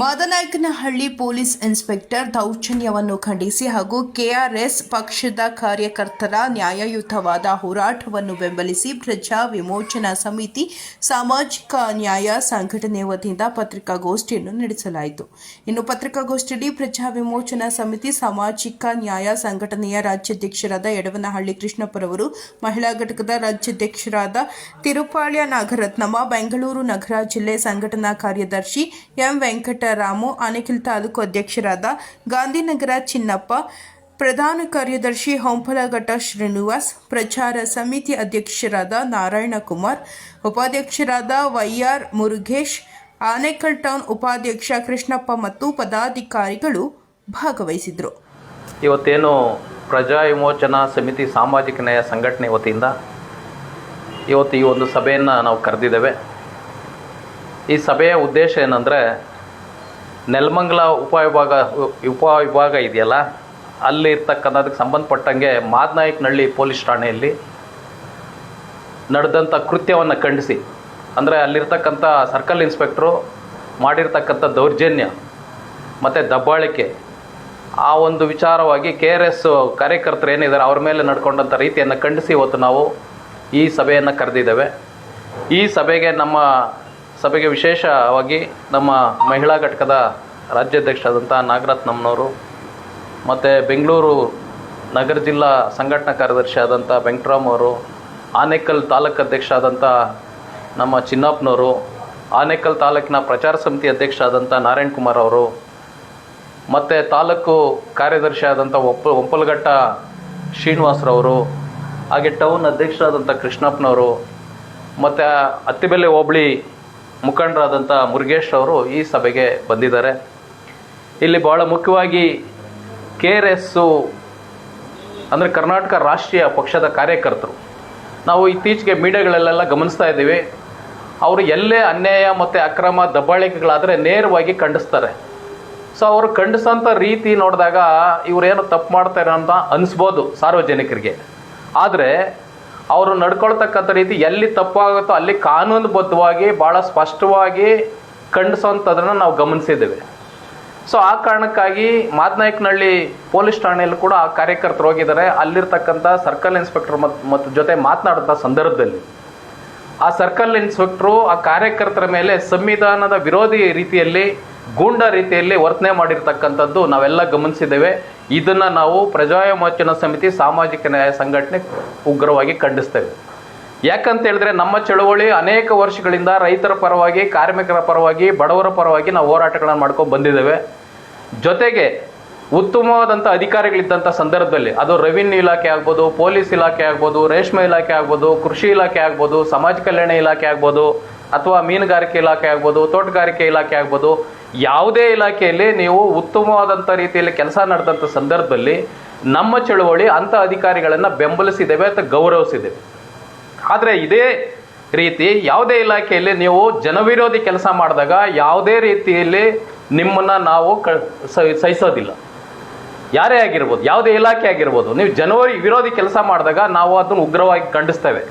Madanayakanahalli police inspector ದೌರ್ಜನ್ಯವನ್ನು ಖಂಡಿಸಿ ಹಾಗೂ KRS ಪಕ್ಷದ ಕಾರ್ಯಕರ್ತರ ನ್ಯಾಯಯುತವಾದ ಹೋರಾಟವನ್ನು ಬೆಂಬಲಿಸಿ ಪ್ರಜಾ ವಿಮೋಚನಾ ಸಮಿತಿ ಸಾಮಾಜಿಕ ನ್ಯಾಯ ಸಂಘಟನೆ ವತಿಯಿಂದ ಪತ್ರಿಕಾಗೋಷ್ಠಿಯನ್ನು ನಡೆಸಲಾಯಿತು. ಇನ್ನು ಪತ್ರಿಕಾಗೋಷ್ಠಿಯಲ್ಲಿ ಪ್ರಜಾ ವಿಮೋಚನಾ ಸಮಿತಿ ಸಾಮಾಜಿಕ ನ್ಯಾಯ ಸಂಘಟನೆಯ ರಾಜ್ಯಾಧ್ಯಕ್ಷರಾದ ಯಡವನಹಳ್ಳಿ ಕೃಷ್ಣಪ್ಪರವರು, ಮಹಿಳಾ ಘಟಕದ ರಾಜ್ಯಾಧ್ಯಕ್ಷರಾದ ತಿರುಪಾಳ್ಯ ನಾಗರತ್ನಮ್ಮ, ಬೆಂಗಳೂರು ನಗರ ಜಿಲ್ಲೆ ಸಂಘಟನಾ ಕಾರ್ಯದರ್ಶಿ ಎಂ ವೆಂಕಟರಾಮು ಅನಿಖಿಲ್ ತಾಲೂಕು ಅಧ್ಯಕ್ಷರಾದ ಗಾಂಧಿನಗರ ಚಿನ್ನಪ್ಪ, ಪ್ರಧಾನ ಕಾರ್ಯದರ್ಶಿ ಹೊಂಪಲಘಟ್ಟ ಶ್ರೀನಿವಾಸ್, ಪ್ರಚಾರ ಸಮಿತಿ ಅಧ್ಯಕ್ಷರಾದ ನಾರಾಯಣ ಕುಮಾರ್ ಉಪಾಧ್ಯಕ್ಷರಾದ ವೈಆರ್ ಮುರುಗೇಶ್, ಆನೇಕಲ್ ಟೌನ್ ಉಪಾಧ್ಯಕ್ಷ ಕೃಷ್ಣಪ್ಪ ಮತ್ತು ಪದಾಧಿಕಾರಿಗಳು ಭಾಗವಹಿಸಿದರು ಇವತ್ತೇನು ಪ್ರಜಾ ವಿಮೋಚನಾ ಸಮಿತಿ ಸಾಮಾಜಿಕ ನ್ಯಾಯ ಸಂಘಟನೆ ವತಿಯಿಂದ ಇವತ್ತು ಈ ಒಂದು ಸಭೆಯನ್ನು ನಾವು ಕರೆದಿದ್ದೇವೆ. ಈ ಸಭೆಯ ಉದ್ದೇಶ ಏನಂದರೆ ನೆಲಮಂಗಲ ಉಪವಿಭಾಗ ಉಪವಿಭಾಗ ಇದೆಯಲ್ಲ? ಅಲ್ಲಿ ಇರ್ತಕ್ಕಂಥದಕ್ಕೆ ಸಂಬಂಧಪಟ್ಟಂಗೆ ಮಾದನಾಯಕನಹಳ್ಳಿ ಪೊಲೀಸ್ ಠಾಣೆಯಲ್ಲಿ ನಡೆದಂಥ ಕೃತ್ಯವನ್ನು ಖಂಡಿಸಿ. ಅಂದರೆ ಅಲ್ಲಿರ್ತಕ್ಕಂಥ ಸರ್ಕಲ್ ಇನ್ಸ್ಪೆಕ್ಟ್ರು ಮಾಡಿರ್ತಕ್ಕಂಥ ದೌರ್ಜನ್ಯ ಮತ್ತು ದಬ್ಬಾಳಿಕೆ, ಆ ಒಂದು ವಿಚಾರವಾಗಿ ಕೆ ಆರ್ ಎಸ್ ಕಾರ್ಯಕರ್ತರು ಏನಿದ್ದಾರೆ ಅವ್ರ ಮೇಲೆ ನಡ್ಕೊಂಡಂಥ ರೀತಿಯನ್ನು ಖಂಡಿಸಿ ಇವತ್ತು ನಾವು ಈ ಸಭೆಯನ್ನು ಕರೆದಿದ್ದೇವೆ. ಈ ಸಭೆಗೆ ನಮ್ಮ ಸಭೆಗೆ ವಿಶೇಷವಾಗಿ ನಮ್ಮ ಮಹಿಳಾ ಘಟಕದ ರಾಜ್ಯಾಧ್ಯಕ್ಷರಾದಂಥ ನಾಗರತ್ನಮ್ಮನವರು ಮತ್ತು ಬೆಂಗಳೂರು ನಗರ ಜಿಲ್ಲಾ ಸಂಘಟನಾ ಕಾರ್ಯದರ್ಶಿ ಆದಂಥ ವೆಂಕಟರಾಮ್ ಅವರು, ಆನೇಕಲ್ ತಾಲೂಕು ಅಧ್ಯಕ್ಷ ಆದಂಥ ನಮ್ಮ ಚಿನ್ನಪ್ಪನವರು ಆನೇಕಲ್ ತಾಲೂಕಿನ ಪ್ರಚಾರ ಸಮಿತಿ ಅಧ್ಯಕ್ಷ ಆದಂಥ ನಾರಾಯಣ್ ಕುಮಾರ್ ಅವರು, ಮತ್ತು ತಾಲೂಕು ಕಾರ್ಯದರ್ಶಿ ಆದಂಥ ಒಪ್ಪ, ಒಪ್ಪಲಘಟ್ಟ ಶ್ರೀನಿವಾಸರವರು, ಹಾಗೆ ಟೌನ್ ಅಧ್ಯಕ್ಷರಾದಂಥ ಕೃಷ್ಣಪ್ಪನವರು, ಮತ್ತು ಅತ್ತಿಬೆಲೆ ಹೋಬಳಿ ಮುಖಂಡರಾದಂಥ ಮುರುಗೇಶ್ ಅವರು ಈ ಸಭೆಗೆ ಬಂದಿದ್ದಾರೆ. ಇಲ್ಲಿ ಬಹಳ ಮುಖ್ಯವಾಗಿ ಕೆ ಆರ್ ಎಸ್ಸು ಅಂದರೆ ಕರ್ನಾಟಕ ರಾಷ್ಟ್ರೀಯ ಪಕ್ಷದ ಕಾರ್ಯಕರ್ತರು. ನಾವು ಇತ್ತೀಚೆಗೆ ಮೀಡಿಯಾಗಳಲ್ಲೆಲ್ಲ ಗಮನಿಸ್ತಾ ಇದ್ದೀವಿ. ಅವರು ಎಲ್ಲೇ ಅನ್ಯಾಯ ಮತ್ತು ಅಕ್ರಮ ದಬ್ಬಾಳಿಕೆಗಳಾದರೆ ನೇರವಾಗಿ ಖಂಡಿಸ್ತಾರೆ. ಸೊ ಅವರು ಖಂಡಿಸೋಂಥ ರೀತಿ ನೋಡಿದಾಗ ಇವರೇನು ತಪ್ಪು ಮಾಡ್ತಾರೆ ಅಂತ ಅನಿಸ್ಬೋದು ಸಾರ್ವಜನಿಕರಿಗೆ. ಆದರೆ ಅವರು ನಡ್ಕೊಳ್ತಕ್ಕಂಥ ರೀತಿ ಎಲ್ಲಿ ತಪ್ಪಾಗುತ್ತೋ ಅಲ್ಲಿ ಕಾನೂನುಬದ್ಧವಾಗಿ ಭಾಳ ಸ್ಪಷ್ಟವಾಗಿ ಖಂಡಿಸೋಂಥದ್ದನ್ನು ನಾವು ಗಮನಿಸಿದ್ದೇವೆ. ಸೊ ಆ ಕಾರಣಕ್ಕಾಗಿ ಮಾದನಾಯಕನಹಳ್ಳಿ ಪೊಲೀಸ್ ಠಾಣೆಯಲ್ಲಿ ಕೂಡ ಆ ಕಾರ್ಯಕರ್ತರು ಹೋಗಿದ್ದಾರೆ. ಅಲ್ಲಿರ್ತಕ್ಕಂಥ ಸರ್ಕಲ್ ಇನ್ಸ್ಪೆಕ್ಟರ್ ಮತ್ತು ಮತ್ತು ಜೊತೆ ಮಾತನಾಡಿದ ಸಂದರ್ಭದಲ್ಲಿ. ಆ ಸರ್ಕಲ್ ಇನ್ಸ್ಪೆಕ್ಟ್ರು ಆ ಕಾರ್ಯಕರ್ತರ ಮೇಲೆ ಸಂವಿಧಾನದ ವಿರೋಧಿ ರೀತಿಯಲ್ಲಿ ಗೂಂಡ ರೀತಿಯಲ್ಲಿ ವರ್ತನೆ ಮಾಡಿರ್ತಕ್ಕಂಥದ್ದು ನಾವೆಲ್ಲ ಗಮನಿಸಿದ್ದೇವೆ. ಇದನ್ನು ನಾವು ಪ್ರಜಾಯಮೋಚನ ಸಮಿತಿ ಸಾಮಾಜಿಕ ನ್ಯಾಯ ಸಂಘಟನೆ ಉಗ್ರವಾಗಿ ಖಂಡಿಸ್ತೇವೆ. ಯಾಕಂತ ಹೇಳಿದ್ರೆ ನಮ್ಮ ಚಳುವಳಿ ಅನೇಕ ವರ್ಷಗಳಿಂದ ರೈತರ ಪರವಾಗಿ, ಕಾರ್ಮಿಕರ ಪರವಾಗಿ, ಬಡವರ ಪರವಾಗಿ ನಾವು ಹೋರಾಟಗಳನ್ನು ಮಾಡ್ಕೊಂಡು ಬಂದಿದ್ದೇವೆ. ಜೊತೆಗೆ ಉತ್ತಮವಾದಂಥ ಅಧಿಕಾರಿಗಳಿದ್ದಂಥ ಸಂದರ್ಭದಲ್ಲಿ, ಅದು ರೆವಿನ್ಯೂ ಇಲಾಖೆ ಆಗ್ಬೋದು, ಪೊಲೀಸ್ ಇಲಾಖೆ ಆಗ್ಬೋದು, ರೇಷ್ಮೆ ಇಲಾಖೆ ಆಗ್ಬೋದು, ಕೃಷಿ ಇಲಾಖೆ ಆಗ್ಬೋದು, ಸಮಾಜ ಕಲ್ಯಾಣ ಇಲಾಖೆ ಆಗ್ಬೋದು ಅಥವಾ ಮೀನುಗಾರಿಕೆ ಇಲಾಖೆ ಆಗ್ಬೋದು, ತೋಟಗಾರಿಕೆ ಇಲಾಖೆ ಆಗ್ಬೋದು, ಯಾವುದೇ ಇಲಾಖೆಯಲ್ಲಿ ನೀವು ಉತ್ತಮವಾದಂಥ ರೀತಿಯಲ್ಲಿ ಕೆಲಸ ನಡೆದಂಥ ಸಂದರ್ಭದಲ್ಲಿ ನಮ್ಮ ಚಳುವಳಿ ಅಂಥ ಅಧಿಕಾರಿಗಳನ್ನು ಬೆಂಬಲಿಸಿದ್ದೇವೆ ಅಥವಾ ಗೌರವಿಸಿದ್ದೇವೆ. ಆದರೆ ಇದೇ ರೀತಿ ಯಾವುದೇ ಇಲಾಖೆಯಲ್ಲಿ ನೀವು ಜನವಿರೋಧಿ ಕೆಲಸ ಮಾಡಿದಾಗ ಯಾವುದೇ ರೀತಿಯಲ್ಲಿ ನಿಮ್ಮನ್ನು ನಾವು ಕ ಸಹಿಸೋದಿಲ್ಲ. ಯಾರೇ ಆಗಿರ್ಬೋದು, ಯಾವುದೇ ಇಲಾಖೆ ಆಗಿರ್ಬೋದು, ನೀವು ಜನವರಿ ವಿರೋಧಿ ಕೆಲಸ ಮಾಡಿದಾಗ ನಾವು ಅದನ್ನು ಉಗ್ರವಾಗಿ ಖಂಡಿಸ್ತೇವೆ.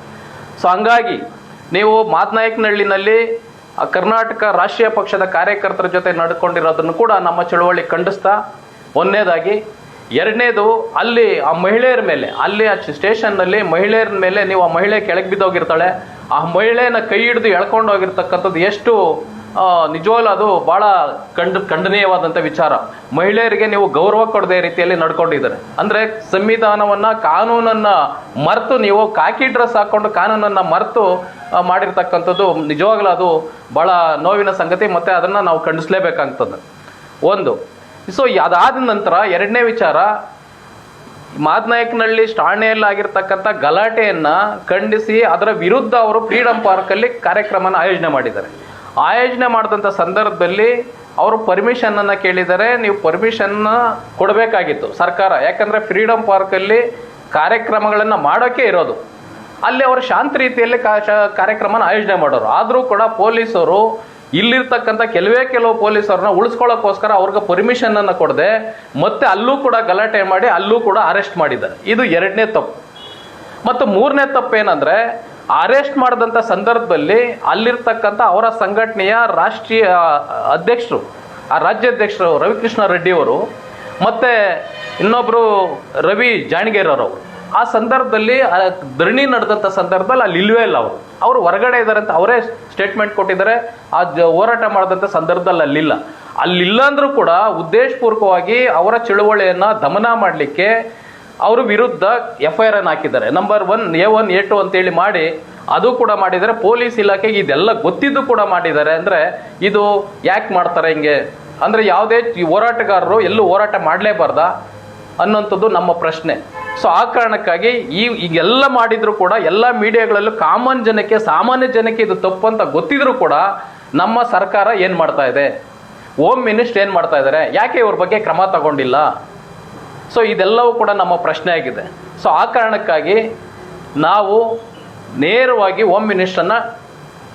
ಸೊ ಹಂಗಾಗಿ ನೀವು ಮಾತನಾಯಕನಹಳ್ಳಿನಲ್ಲಿ ಕರ್ನಾಟಕ ರಾಷ್ಟ್ರೀಯ ಪಕ್ಷದ ಕಾರ್ಯಕರ್ತರ ಜೊತೆ ನಡ್ಕೊಂಡಿರೋದನ್ನು ಕೂಡ ನಮ್ಮ ಚಳುವಳಿ ಖಂಡಿಸ್ತಾ, ಒಂದನೇದಾಗಿ, ಎರಡನೇದು ಅಲ್ಲಿ ಆ ಮಹಿಳೆಯರ ಮೇಲೆ, ಅಲ್ಲಿ ಆ ಸ್ಟೇಷನ್ನಲ್ಲಿ ಮಹಿಳೆಯರ ಮೇಲೆ ನೀವು ಆ ಮಹಿಳೆ ಕೆಳಗೆ ಬಿದ್ದೋಗಿರ್ತಾಳೆ, ಆ ಮಹಿಳೆಯನ್ನ ಕೈ ಹಿಡಿದು ಎಳ್ಕೊಂಡು ಹೋಗಿರ್ತಕ್ಕಂಥದ್ದು ಎಷ್ಟು ನಿಜವಾಗ್ಲೂ ಅದು ಭಾಳ ಖಂಡ ಖಂಡನೀಯವಾದಂಥ ವಿಚಾರ. ಮಹಿಳೆಯರಿಗೆ ನೀವು ಗೌರವ ಕೊಡದೇ ರೀತಿಯಲ್ಲಿ ನಡ್ಕೊಂಡಿದ್ದಾರೆ. ಅಂದರೆ ಸಂವಿಧಾನವನ್ನು ಕಾನೂನನ್ನು ಮರೆತು ನೀವು ಕಾಕಿ ಡ್ರೆಸ್ ಹಾಕ್ಕೊಂಡು ಕಾನೂನನ್ನು ಮರೆತು ಮಾಡಿರ್ತಕ್ಕಂಥದ್ದು ನಿಜವಾಗ್ಲೂ ಅದು ಭಾಳ ನೋವಿನ ಸಂಗತಿ ಮತ್ತು ಅದನ್ನು ನಾವು ಖಂಡಿಸ್ಲೇಬೇಕಾಗ್ತದೆ. ಒಂದು, ಸೊ ಅದಾದ ನಂತರ ಎರಡನೇ ವಿಚಾರ ಮಾದನಾಯಕನಹಳ್ಳಿ ಠಾಣೆಯಲ್ಲಿ ಆಗಿರ್ತಕ್ಕಂಥ ಗಲಾಟೆಯನ್ನು ಖಂಡಿಸಿ ಅದರ ವಿರುದ್ಧ ಅವರು ಫ್ರೀಡಂ ಪಾರ್ಕಲ್ಲಿ ಕಾರ್ಯಕ್ರಮನ ಆಯೋಜನೆ ಮಾಡಿದ್ದಾರೆ. ಆಯೋಜನೆ ಮಾಡಿದಂಥ ಸಂದರ್ಭದಲ್ಲಿ ಅವರು ಪರ್ಮಿಷನನ್ನು ಕೇಳಿದರೆ ನೀವು ಪರ್ಮಿಷನ್ನ ಕೊಡಬೇಕಾಗಿತ್ತು ಸರ್ಕಾರ. ಯಾಕಂದರೆ ಫ್ರೀಡಂ ಪಾರ್ಕಲ್ಲಿ ಕಾರ್ಯಕ್ರಮಗಳನ್ನು ಮಾಡೋಕ್ಕೆ ಇರೋದು. ಅಲ್ಲಿ ಅವರು ಶಾಂತ ರೀತಿಯಲ್ಲಿ ಕಾರ್ಯಕ್ರಮನ ಆಯೋಜನೆ ಮಾಡೋರು. ಆದರೂ ಕೂಡ ಪೊಲೀಸರು ಇಲ್ಲಿರ್ತಕ್ಕಂಥ ಕೆಲವೇ ಕೆಲವು ಪೊಲೀಸರನ್ನ ಉಳಿಸ್ಕೊಳ್ಳೋಕ್ಕೋಸ್ಕರ ಅವ್ರಿಗೆ ಪರ್ಮಿಷನನ್ನು ಕೊಡದೆ, ಮತ್ತೆ ಅಲ್ಲೂ ಕೂಡ ಗಲಾಟೆ ಮಾಡಿ, ಅಲ್ಲೂ ಕೂಡ ಅರೆಸ್ಟ್ ಮಾಡಿದ್ದಾರೆ. ಇದು ಎರಡನೇ ತಪ್ಪು. ಮತ್ತು ಮೂರನೇ ತಪ್ಪು ಏನಂದ್ರೆ ಅರೆಸ್ಟ್ ಮಾಡಿದಂಥ ಸಂದರ್ಭದಲ್ಲಿ ಅಲ್ಲಿರ್ತಕ್ಕಂಥ ಅವರ ಸಂಘಟನೆಯ ರಾಷ್ಟ್ರೀಯ ಅಧ್ಯಕ್ಷರು, ಆ ರಾಜ್ಯಾಧ್ಯಕ್ಷರು ರವಿಕೃಷ್ಣ ರೆಡ್ಡಿ ಅವರು, ಮತ್ತು ಇನ್ನೊಬ್ಬರು ರವಿ ಜಾಣಗೇರವರು ಆ ಸಂದರ್ಭದಲ್ಲಿ ಧರಣಿ ನಡೆದಂಥ ಸಂದರ್ಭದಲ್ಲಿ ಅಲ್ಲಿ ಇಲ್ವೇ ಇಲ್ಲ ಅವರು. ಅವರು ಹೊರಗಡೆ ಇದ್ದಾರೆ ಅಂತ ಅವರೇ ಸ್ಟೇಟ್ಮೆಂಟ್ ಕೊಟ್ಟಿದ್ದಾರೆ. ಆ ಜ- ಹೋರಾಟ ಮಾಡಿದಂಥ ಸಂದರ್ಭದಲ್ಲಿ ಅಲ್ಲಿಲ್ಲ ಅಲ್ಲಿಲ್ಲ ಅಂದ್ರೂ ಕೂಡ ಉದ್ದೇಶಪೂರ್ವಕವಾಗಿ ಅವರ ಚಳುವಳಿಯನ್ನು ದಮನ ಮಾಡಲಿಕ್ಕೆ ಅವ್ರ ವಿರುದ್ಧ ಎಫ್ ಐ ಆರ್ ಅನ್ನು ಹಾಕಿದ್ದಾರೆ. Number one A one A two ಅಂತೇಳಿ ಮಾಡಿ, ಅದು ಕೂಡ ಮಾಡಿದರೆ ಪೊಲೀಸ್ ಇಲಾಖೆಗೆ ಇದೆಲ್ಲ ಗೊತ್ತಿದ್ದು ಕೂಡ ಮಾಡಿದ್ದಾರೆ. ಅಂದರೆ ಇದು ಯಾಕೆ ಮಾಡ್ತಾರೆ ಹಿಂಗೆ? ಅಂದರೆ ಯಾವುದೇ ಹೋರಾಟಗಾರರು ಎಲ್ಲೂ ಹೋರಾಟ ಮಾಡಲೇಬಾರ್ದಾ ಅನ್ನೋಂಥದ್ದು ನಮ್ಮ ಪ್ರಶ್ನೆ. ಸೊ ಆ ಕಾರಣಕ್ಕಾಗಿ ಈ ಈಗೆಲ್ಲ ಮಾಡಿದರೂ ಕೂಡ ಎಲ್ಲ ಮೀಡಿಯಾಗಳಲ್ಲೂ ಕಾಮನ್ ಜನಕ್ಕೆ, ಸಾಮಾನ್ಯ ಜನಕ್ಕೆ ಇದು ತಪ್ಪು ಅಂತ ಗೊತ್ತಿದ್ರು ಕೂಡ ನಮ್ಮ ಸರ್ಕಾರ ಏನು ಮಾಡ್ತಾ ಇದೆ? ಹೋಮ್ ಮಿನಿಸ್ಟರ್ ಏನು ಮಾಡ್ತಾ ಇದ್ದಾರೆ? ಯಾಕೆ ಇವ್ರ ಬಗ್ಗೆ ಕ್ರಮ ತಗೊಂಡಿಲ್ಲ? ಸೊ ಇದೆಲ್ಲವೂ ಕೂಡ ನಮ್ಮ ಪ್ರಶ್ನೆ ಆಗಿದೆ. ಸೊ ಆ ಕಾರಣಕ್ಕಾಗಿ ನಾವು ನೇರವಾಗಿ ಹೋಮ್ ಮಿನಿಸ್ಟರ್ನ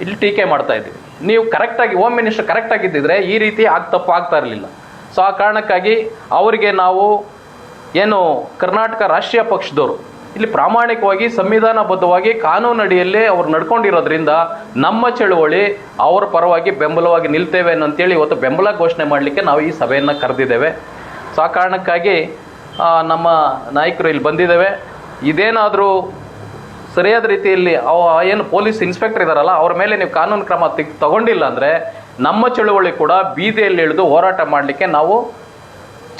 ಇಲ್ಲಿ ಟೀಕೆ ಮಾಡ್ತಾ ಇದ್ದೀವಿ. ನೀವು ಕರೆಕ್ಟಾಗಿ ಹೋಮ್ ಮಿನಿಸ್ಟರ್ ಕರೆಕ್ಟಾಗಿದ್ದಿದ್ರೆ ಈ ರೀತಿ ಆಗ ತಪ್ಪು ಆಗ್ತಾ ಇರಲಿಲ್ಲ. ಸೊ ಆ ಕಾರಣಕ್ಕಾಗಿ ಅವರಿಗೆ ನಾವು ಏನು ಕರ್ನಾಟಕ ರಾಷ್ಟ್ರೀಯ ಪಕ್ಷದವರು, ಇಲ್ಲಿ ಪ್ರಾಮಾಣಿಕವಾಗಿ ಸಂವಿಧಾನಬದ್ಧವಾಗಿ ಕಾನೂನು ಅಡಿಯಲ್ಲಿ ಅವ್ರು ನಡ್ಕೊಂಡಿರೋದ್ರಿಂದ ನಮ್ಮ ಚಳುವಳಿ ಅವರ ಪರವಾಗಿ ಬೆಂಬಲವಾಗಿ ನಿಲ್ತೇವೆ ಅಂತೇಳಿ ಇವತ್ತು ಬೆಂಬಲ ಘೋಷಣೆ ಮಾಡಲಿಕ್ಕೆ ನಾವು ಈ ಸಭೆಯನ್ನು ಕರೆದಿದ್ದೇವೆ. ಸೊ ಆ ಕಾರಣಕ್ಕಾಗಿ ನಮ್ಮ ನಾಯಕರು ಇಲ್ಲಿ ಬಂದಿದ್ದೇವೆ. ಇದೇನಾದರೂ ಸರಿಯಾದ ರೀತಿಯಲ್ಲಿ ಅವ ಏನು ಪೊಲೀಸ್ ಇನ್ಸ್ಪೆಕ್ಟರ್ ಇದ್ದಾರಲ್ಲ ಅವ್ರ ಮೇಲೆ ನೀವು ಕಾನೂನು ಕ್ರಮ ತೆಗ್, ತಗೊಂಡಿಲ್ಲ ಅಂದರೆ ನಮ್ಮ ಚಳುವಳಿ ಕೂಡ ಬೀದಿಯಲ್ಲಿ ಇಳಿದು ಹೋರಾಟ ಮಾಡಲಿಕ್ಕೆ ನಾವು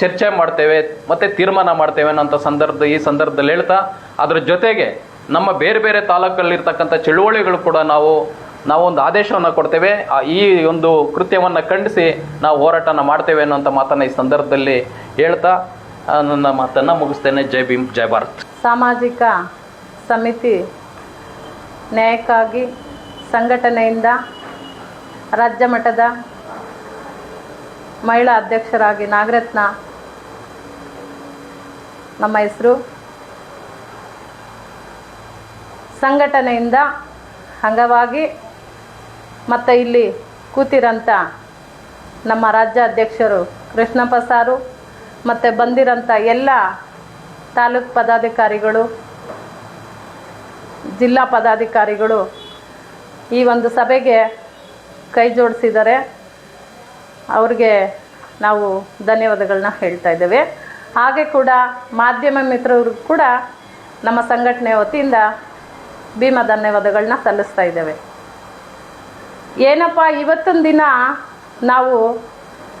ಚರ್ಚೆ ಮಾಡ್ತೇವೆ, ಮತ್ತು ತೀರ್ಮಾನ ಮಾಡ್ತೇವೆ ಅನ್ನೋಂಥ ಸಂದರ್ಭ, ಈ ಸಂದರ್ಭದಲ್ಲಿ ಹೇಳ್ತಾ, ಅದರ ಜೊತೆಗೆ ನಮ್ಮ ಬೇರೆ ಬೇರೆ ತಾಲೂಕಲ್ಲಿರ್ತಕ್ಕಂಥ ಚಳುವಳಿಗಳು ಕೂಡ ನಾವು ನಾವು ಒಂದು ಆದೇಶವನ್ನು ಕೊಡ್ತೇವೆ. ಈ ಒಂದು ಕೃತ್ಯವನ್ನು ಖಂಡಿಸಿ ನಾವು ಹೋರಾಟನ ಮಾಡ್ತೇವೆ ಅನ್ನೋಂಥ ಮಾತನ್ನು ಈ ಸಂದರ್ಭದಲ್ಲಿ ಹೇಳ್ತಾ ನನ್ನ ಮಾತನ್ನು ಮುಗಿಸ್ತೇನೆ. ಜೈ ಭೀಮ್, ಜೈ ಭಾರತ್. ಸಾಮಾಜಿಕ ಸಮಿತಿ ನ್ಯಾಯಕ್ಕಾಗಿ ಸಂಘಟನೆಯಿಂದ ರಾಜ್ಯ ಮಟ್ಟದ ಮಹಿಳಾ ಅಧ್ಯಕ್ಷರಾಗಿ ನಾಗರತ್ನ ನಮ್ಮ ಹೆಸರು. ಸಂಘಟನೆಯಿಂದ ಅಂಗವಾಗಿ ಮತ್ತು ಇಲ್ಲಿ ಕೂತಿರೋಂಥ ನಮ್ಮ ರಾಜ್ಯ ಅಧ್ಯಕ್ಷರು ಕೃಷ್ಣಪ್ಪ ಸಾರು. ಮತ್ತು ಬಂದಿರೋಂಥ ಎಲ್ಲ ತಾಲೂಕು ಪದಾಧಿಕಾರಿಗಳು, ಜಿಲ್ಲಾ ಪದಾಧಿಕಾರಿಗಳು ಈ ಒಂದು ಸಭೆಗೆ ಕೈ ಜೋಡಿಸಿದ್ದಾರೆ ಅವ್ರಿಗೆ ನಾವು ಧನ್ಯವಾದಗಳನ್ನ ಹೇಳ್ತಾ ಇದ್ದೇವೆ. ಹಾಗೆ ಕೂಡ ಮಾಧ್ಯಮ ಮಿತ್ರರು ಕೂಡ ನಮ್ಮ ಸಂಘಟನೆ ವತಿಯಿಂದ ಭೀಮ ಧನ್ಯವಾದಗಳನ್ನ ಸಲ್ಲಿಸ್ತಾ ಇದ್ದೇವೆ. ಏನಪ್ಪ ಇವತ್ತೊಂದು ದಿನ ನಾವು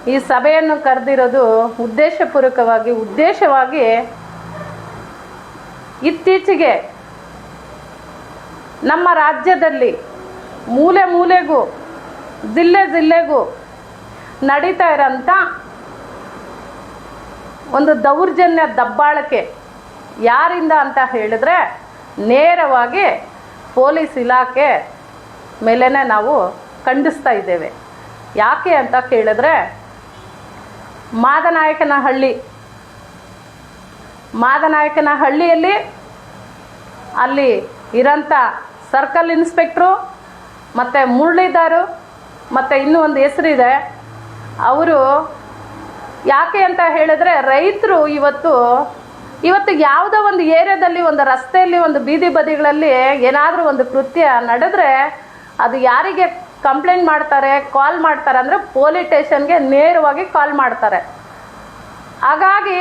ಈ ಸಭೆಯನ್ನು ಕರೆದಿರೋದು ಉದ್ದೇಶಪೂರ್ವಕವಾಗಿ, ಉದ್ದೇಶವಾಗಿ ಇತ್ತೀಚೆಗೆ ನಮ್ಮ ರಾಜ್ಯದಲ್ಲಿ ಮೂಲೆ ಮೂಲೆಗೂ, ಜಿಲ್ಲೆ ಜಿಲ್ಲೆಗೂ ನಡೀತಾ ಇರೋಂಥ ಒಂದು ದೌರ್ಜನ್ಯ ದಬ್ಬಾಳಿಕೆ. ಯಾರಿಂದ ಅಂತ ಹೇಳಿದ್ರೆ ನೇರವಾಗಿ ಪೊಲೀಸ್ ಇಲಾಖೆ ಮೇಲೇ ನಾವು ಖಂಡಿಸ್ತಾ ಇದ್ದೇವೆ. ಯಾಕೆ ಅಂತ ಕೇಳಿದ್ರೆ ಮಾದನಾಯಕನಹಳ್ಳಿ. ಮಾದನಾಯಕನಹಳ್ಳಿಯಲ್ಲಿ ಅಲ್ಲಿ ಇರೋಂಥ ಸರ್ಕಲ್ ಇನ್ಸ್ಪೆಕ್ಟ್ರು ಮತ್ತು ಮುರಳಿದಾರು ಮತ್ತು ಇನ್ನೂ ಒಂದು ಹೆಸರಿದೆ. ಅವರು ಯಾಕೆ ಅಂತ ಹೇಳಿದ್ರೆ ರೈತರು ಇವತ್ತು ಇವತ್ತು ಯಾವುದೋ ಒಂದು ಏರಿಯಾದಲ್ಲಿ ಒಂದು ರಸ್ತೆಯಲ್ಲಿ ಒಂದು ಬೀದಿ ಬದಿಗಳಲ್ಲಿ ಏನಾದರೂ ಒಂದು ಕೃತ್ಯ ನಡೆದ್ರೆ ಅದು ಯಾರಿಗೆ ಕಂಪ್ಲೇಂಟ್ ಮಾಡ್ತಾರೆ, ಕಾಲ್ ಮಾಡ್ತಾರೆ ಅಂದರೆ ಪೊಲೀಸ್ ಸ್ಟೇಷನ್ಗೆ ನೇರವಾಗಿ ಕಾಲ್ ಮಾಡ್ತಾರೆ. ಹಾಗಾಗಿ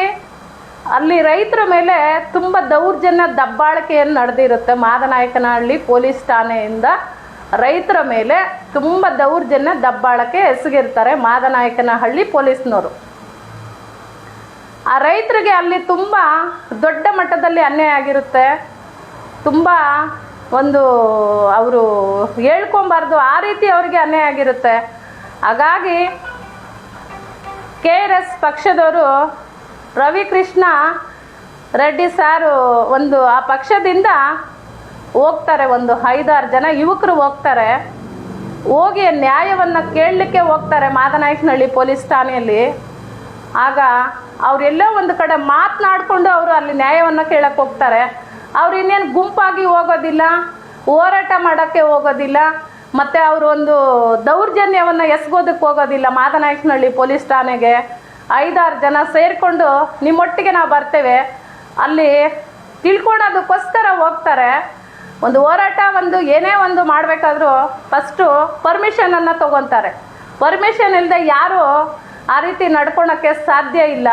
ಅಲ್ಲಿ ರೈತರ ಮೇಲೆ ತುಂಬ ದೌರ್ಜನ್ಯ ದಬ್ಬಾಳಿಕೆಯನ್ನು ನಡೆದಿರುತ್ತೆ. ಮಾದನಾಯಕನಹಳ್ಳಿ ಪೊಲೀಸ್ ಠಾಣೆಯಿಂದ ರೈತರ ಮೇಲೆ ತುಂಬ ದೌರ್ಜನ್ಯ, ದಬ್ಬಾಳಿಕೆ ಎಸಗಿರ್ತಾರೆ ಮಾದನಾಯಕನಹಳ್ಳಿ ಪೊಲೀಸ್ನವರು. ಆ ರೈತರಿಗೆ ಅಲ್ಲಿ ತುಂಬ ದೊಡ್ಡ ಮಟ್ಟದಲ್ಲಿ ಅನ್ಯಾಯ ಆಗಿರುತ್ತೆ. ತುಂಬ ಒಂದು ಅವರು ಹೇಳ್ಕೊಬಾರ್ದು, ಆ ರೀತಿ ಅವ್ರಿಗೆ ಅನ್ಯಾಯ ಆಗಿರುತ್ತೆ. ಹಾಗಾಗಿ ಕೆ ಆರ್ ಎಸ್ ಪಕ್ಷದವರು ರವಿಕೃಷ್ಣ ರೆಡ್ಡಿ ಸಾರು ಒಂದು ಆ ಪಕ್ಷದಿಂದ ಹೋಗ್ತಾರೆ, ಒಂದು ಐದಾರು ಜನ ಯುವಕರು ಹೋಗ್ತಾರೆ. ಹೋಗಿ ನ್ಯಾಯವನ್ನು ಕೇಳಲಿಕ್ಕೆ ಹೋಗ್ತಾರೆ ಮಾದನಾಯಕನಹಳ್ಳಿ ಪೊಲೀಸ್ ಠಾಣೆಯಲ್ಲಿ. ಆಗ ಅವರೆಲ್ಲೋ ಒಂದು ಕಡೆ ಮಾತನಾಡಿಕೊಂಡು ಅವರು ಅಲ್ಲಿ ನ್ಯಾಯವನ್ನು ಕೇಳಕ್ಕೆ ಹೋಗ್ತಾರೆ. ಅವ್ರು ಇನ್ನೇನು ಗುಂಪಾಗಿ ಹೋಗೋದಿಲ್ಲ, ಹೋರಾಟ ಮಾಡೋಕ್ಕೆ ಹೋಗೋದಿಲ್ಲ, ಮತ್ತು ಒಂದು ದೌರ್ಜನ್ಯವನ್ನು ಎಸ್ಗೋದಕ್ಕೆ ಹೋಗೋದಿಲ್ಲ ಮಾದನಾಯಕನಹಳ್ಳಿ ಪೊಲೀಸ್ ಠಾಣೆಗೆ. ಐದಾರು ಜನ ಸೇರಿಕೊಂಡು ನಿಮ್ಮೊಟ್ಟಿಗೆ ನಾವು ಬರ್ತೇವೆ. ಅಲ್ಲಿ ತಿಳ್ಕೊಳೋದಕ್ಕೋಸ್ಕರ ಹೋಗ್ತಾರೆ. ಒಂದು ಹೋರಾಟ ಒಂದು ಏನೇ ಒಂದು ಮಾಡಬೇಕಾದ್ರೂ ಫಸ್ಟು ಪರ್ಮಿಷನನ್ನು ತೊಗೊತಾರೆ. ಪರ್ಮಿಷನ್ ಇಲ್ಲದೆ ಯಾರು ಆ ರೀತಿ ನಡ್ಕೊಳಕ್ಕೆ ಸಾಧ್ಯ ಇಲ್ಲ.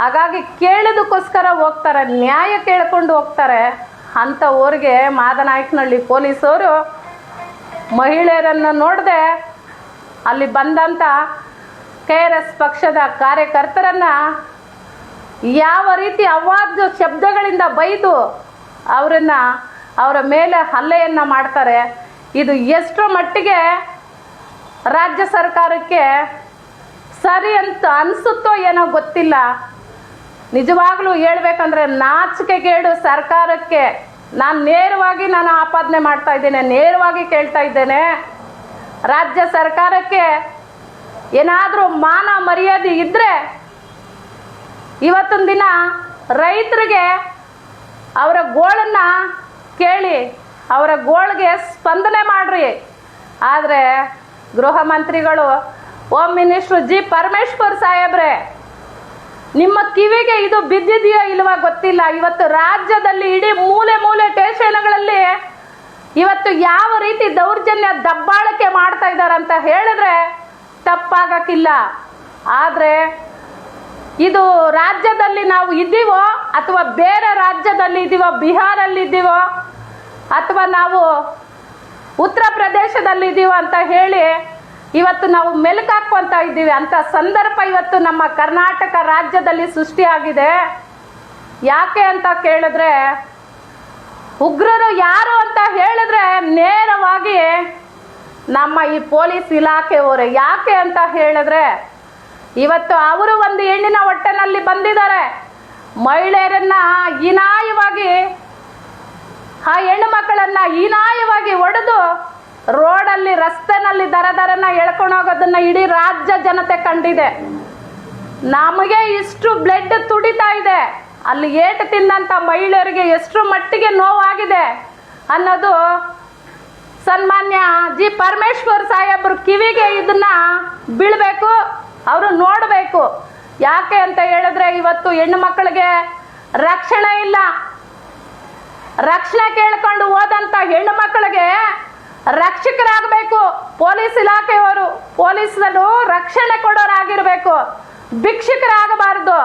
ಹಾಗಾಗಿ ಕೇಳೋದಕ್ಕೋಸ್ಕರ ಹೋಗ್ತಾರೆ, ನ್ಯಾಯ ಕೇಳ್ಕೊಂಡು ಹೋಗ್ತಾರೆ ಅಂಥವ್ರಿಗೆ ಮಾದನಾಯಕನಹಳ್ಳಿ ಪೊಲೀಸವರು ಮಹಿಳೆಯರನ್ನು ನೋಡದೆ ಅಲ್ಲಿ ಬಂದಂಥ ಕೆ ಆರ್ ಎಸ್ ಪಕ್ಷದ ಕಾರ್ಯಕರ್ತರನ್ನ ಯಾವ ರೀತಿ ಅವಾಜ್ ಶಬ್ದಗಳಿಂದ ಬೈದು ಅವರನ್ನು ಅವರ ಮೇಲೆ ಹಲ್ಲೆಯನ್ನು ಮಾಡ್ತಾರೆ, ಇದು ಎಷ್ಟರ ಮಟ್ಟಿಗೆ ರಾಜ್ಯ ಸರ್ಕಾರಕ್ಕೆ ಸರಿ ಅಂತ ಅನಿಸುತ್ತೋ ಏನೋ ಗೊತ್ತಿಲ್ಲ. ನಿಜವಾಗ್ಲೂ ಹೇಳ್ಬೇಕಂದ್ರೆ ನಾಚಿಕೆಗೇಡು ಸರ್ಕಾರಕ್ಕೆ ನಾನು ನೇರವಾಗಿ ನಾನು ಆಪಾದನೆ ಮಾಡ್ತಾ ಇದ್ದೇನೆ, ನೇರವಾಗಿ ಕೇಳ್ತಾ ಇದ್ದೇನೆ. ರಾಜ್ಯ ಸರ್ಕಾರಕ್ಕೆ ಏನಾದರೂ ಮಾನ ಮರ್ಯಾದೆ ಇದ್ದರೆ ಇವತ್ತಿನ ದಿನ ರೈತರಿಗೆ ಅವರ ಗೋಳನ್ನು ಕೇಳಿ, ಅವರ ಗೋಳಿಗೆ ಸ್ಪಂದನೆ ಮಾಡ್ರಿ. ಆದರೆ ಗೃಹ ಮಂತ್ರಿಗಳು ಹೋಮ್ ಮಿನಿಸ್ಟ್ರು ಜಿ. ಪರಮೇಶ್ವರ್ ಸಾಹೇಬ್ರೆ ನಿಮ್ಮ ಕಿವಿಗೆ ಇದು ಬಿದ್ದಿದೆಯೋ ಇಲ್ವಾ ಗೊತ್ತಿಲ್ಲ. ಇವತ್ತು ರಾಜ್ಯದಲ್ಲಿ ಇಡೀ ಮೂಲೆ ಮೂಲೆ ಟೇಷನ್ಗಳಲ್ಲಿ ಇವತ್ತು ಯಾವ ರೀತಿ ದೌರ್ಜನ್ಯ ದಬ್ಬಾಳಿಕೆ ಮಾಡ್ತಾ ಅಂತ ಹೇಳಿದ್ರೆ ತಪ್ಪಾಗಕ್ಕಿಲ್ಲ. ಆದರೆ ಇದು ರಾಜ್ಯದಲ್ಲಿ ನಾವು ಇದ್ದೀವೋ ಅಥವಾ ಬೇರೆ ರಾಜ್ಯದಲ್ಲಿ ಇದ್ದೀವೋ, ಬಿಹಾರಲ್ಲಿ ಇದ್ದೀವೋ ಅಥವಾ ನಾವು ಉತ್ತರ ಪ್ರದೇಶದಲ್ಲಿ ಇದ್ದೀವೋ ಅಂತ ಹೇಳಿ ಇವತ್ತು ನಾವು ಮೆಲುಕಾಕುವಂತ ಇದ್ದೀವಿ. ಅಂತ ಸಂದರ್ಭ ಇವತ್ತು ನಮ್ಮ ಕರ್ನಾಟಕ ರಾಜ್ಯದಲ್ಲಿ ಸೃಷ್ಟಿಯಾಗಿದೆ. ಯಾಕೆ ಅಂತ ಕೇಳಿದ್ರೆ, ಉಗ್ರರು ಯಾರು ಅಂತ ಹೇಳಿದ್ರೆ ನೇರವಾಗಿ ನಮ್ಮ ಈ ಪೊಲೀಸ್ ಇಲಾಖೆಯವರು ಯಾಕೆ ಅಂತ ಹೇಳಿದ್ರೆ, ಇವತ್ತು ಅವರು ಒಂದು ಹೆಣ್ಣಿನ ಹೊಟ್ಟೆನಲ್ಲಿ ಬಂದಿದ್ದಾರೆ. ಮಹಿಳೆಯರನ್ನ ಹೀನಾಯವಾಗಿ, ಆ ಹೆಣ್ಣು ಮಕ್ಕಳನ್ನ ಹೀನಾಯವಾಗಿ ಹೊಡೆದು ರೋಡಲ್ಲಿ ರಸ್ತೆನಲ್ಲಿ ದರ ದರನ ಹೋಗೋದನ್ನ ಇಡೀ ರಾಜ್ಯ ಜನತೆ ಕಂಡಿದೆ. ನಮಗೆ ಇಷ್ಟು ಬ್ಲಡ್ ತುಡಿತಾ ಇದೆ. ಅಲ್ಲಿ ಏಟು ತಿಂದಂಥ ಮಹಿಳೆಯರಿಗೆ ಎಷ್ಟು ಮಟ್ಟಿಗೆ ನೋವಾಗಿದೆ ಅನ್ನೋದು ಸನ್ಮಾನ್ಯ ಜಿ. ಪರಮೇಶ್ವರ್ ಸಾಹೇಬ್ರು ಕಿವಿಗೆ ಇದನ್ನ ಬೀಳಬೇಕು, ಅವರು ನೋಡಬೇಕು. ಯಾಕೆ ಅಂತ ಹೇಳಿದ್ರೆ ಇವತ್ತು ಹೆಣ್ಣು ಮಕ್ಕಳಿಗೆ ರಕ್ಷಣೆ ಇಲ್ಲ. ರಕ್ಷಣೆ ಕೇಳ್ಕೊಂಡು ಹೋದಂತ ಹೆಣ್ಣು ಮಕ್ಕಳಿಗೆ ರಕ್ಷಕರಾಗಬೇಕು. ಪೊಲೀಸ್ ಇಲಾಖೆಯವರು ಪೊಲೀಸರು ರಕ್ಷಣೆ ಕೊಡೋರಾಗಿರ್ಬೇಕು. ಭಿಕ್ಷಕರಾಗಬಾರದು.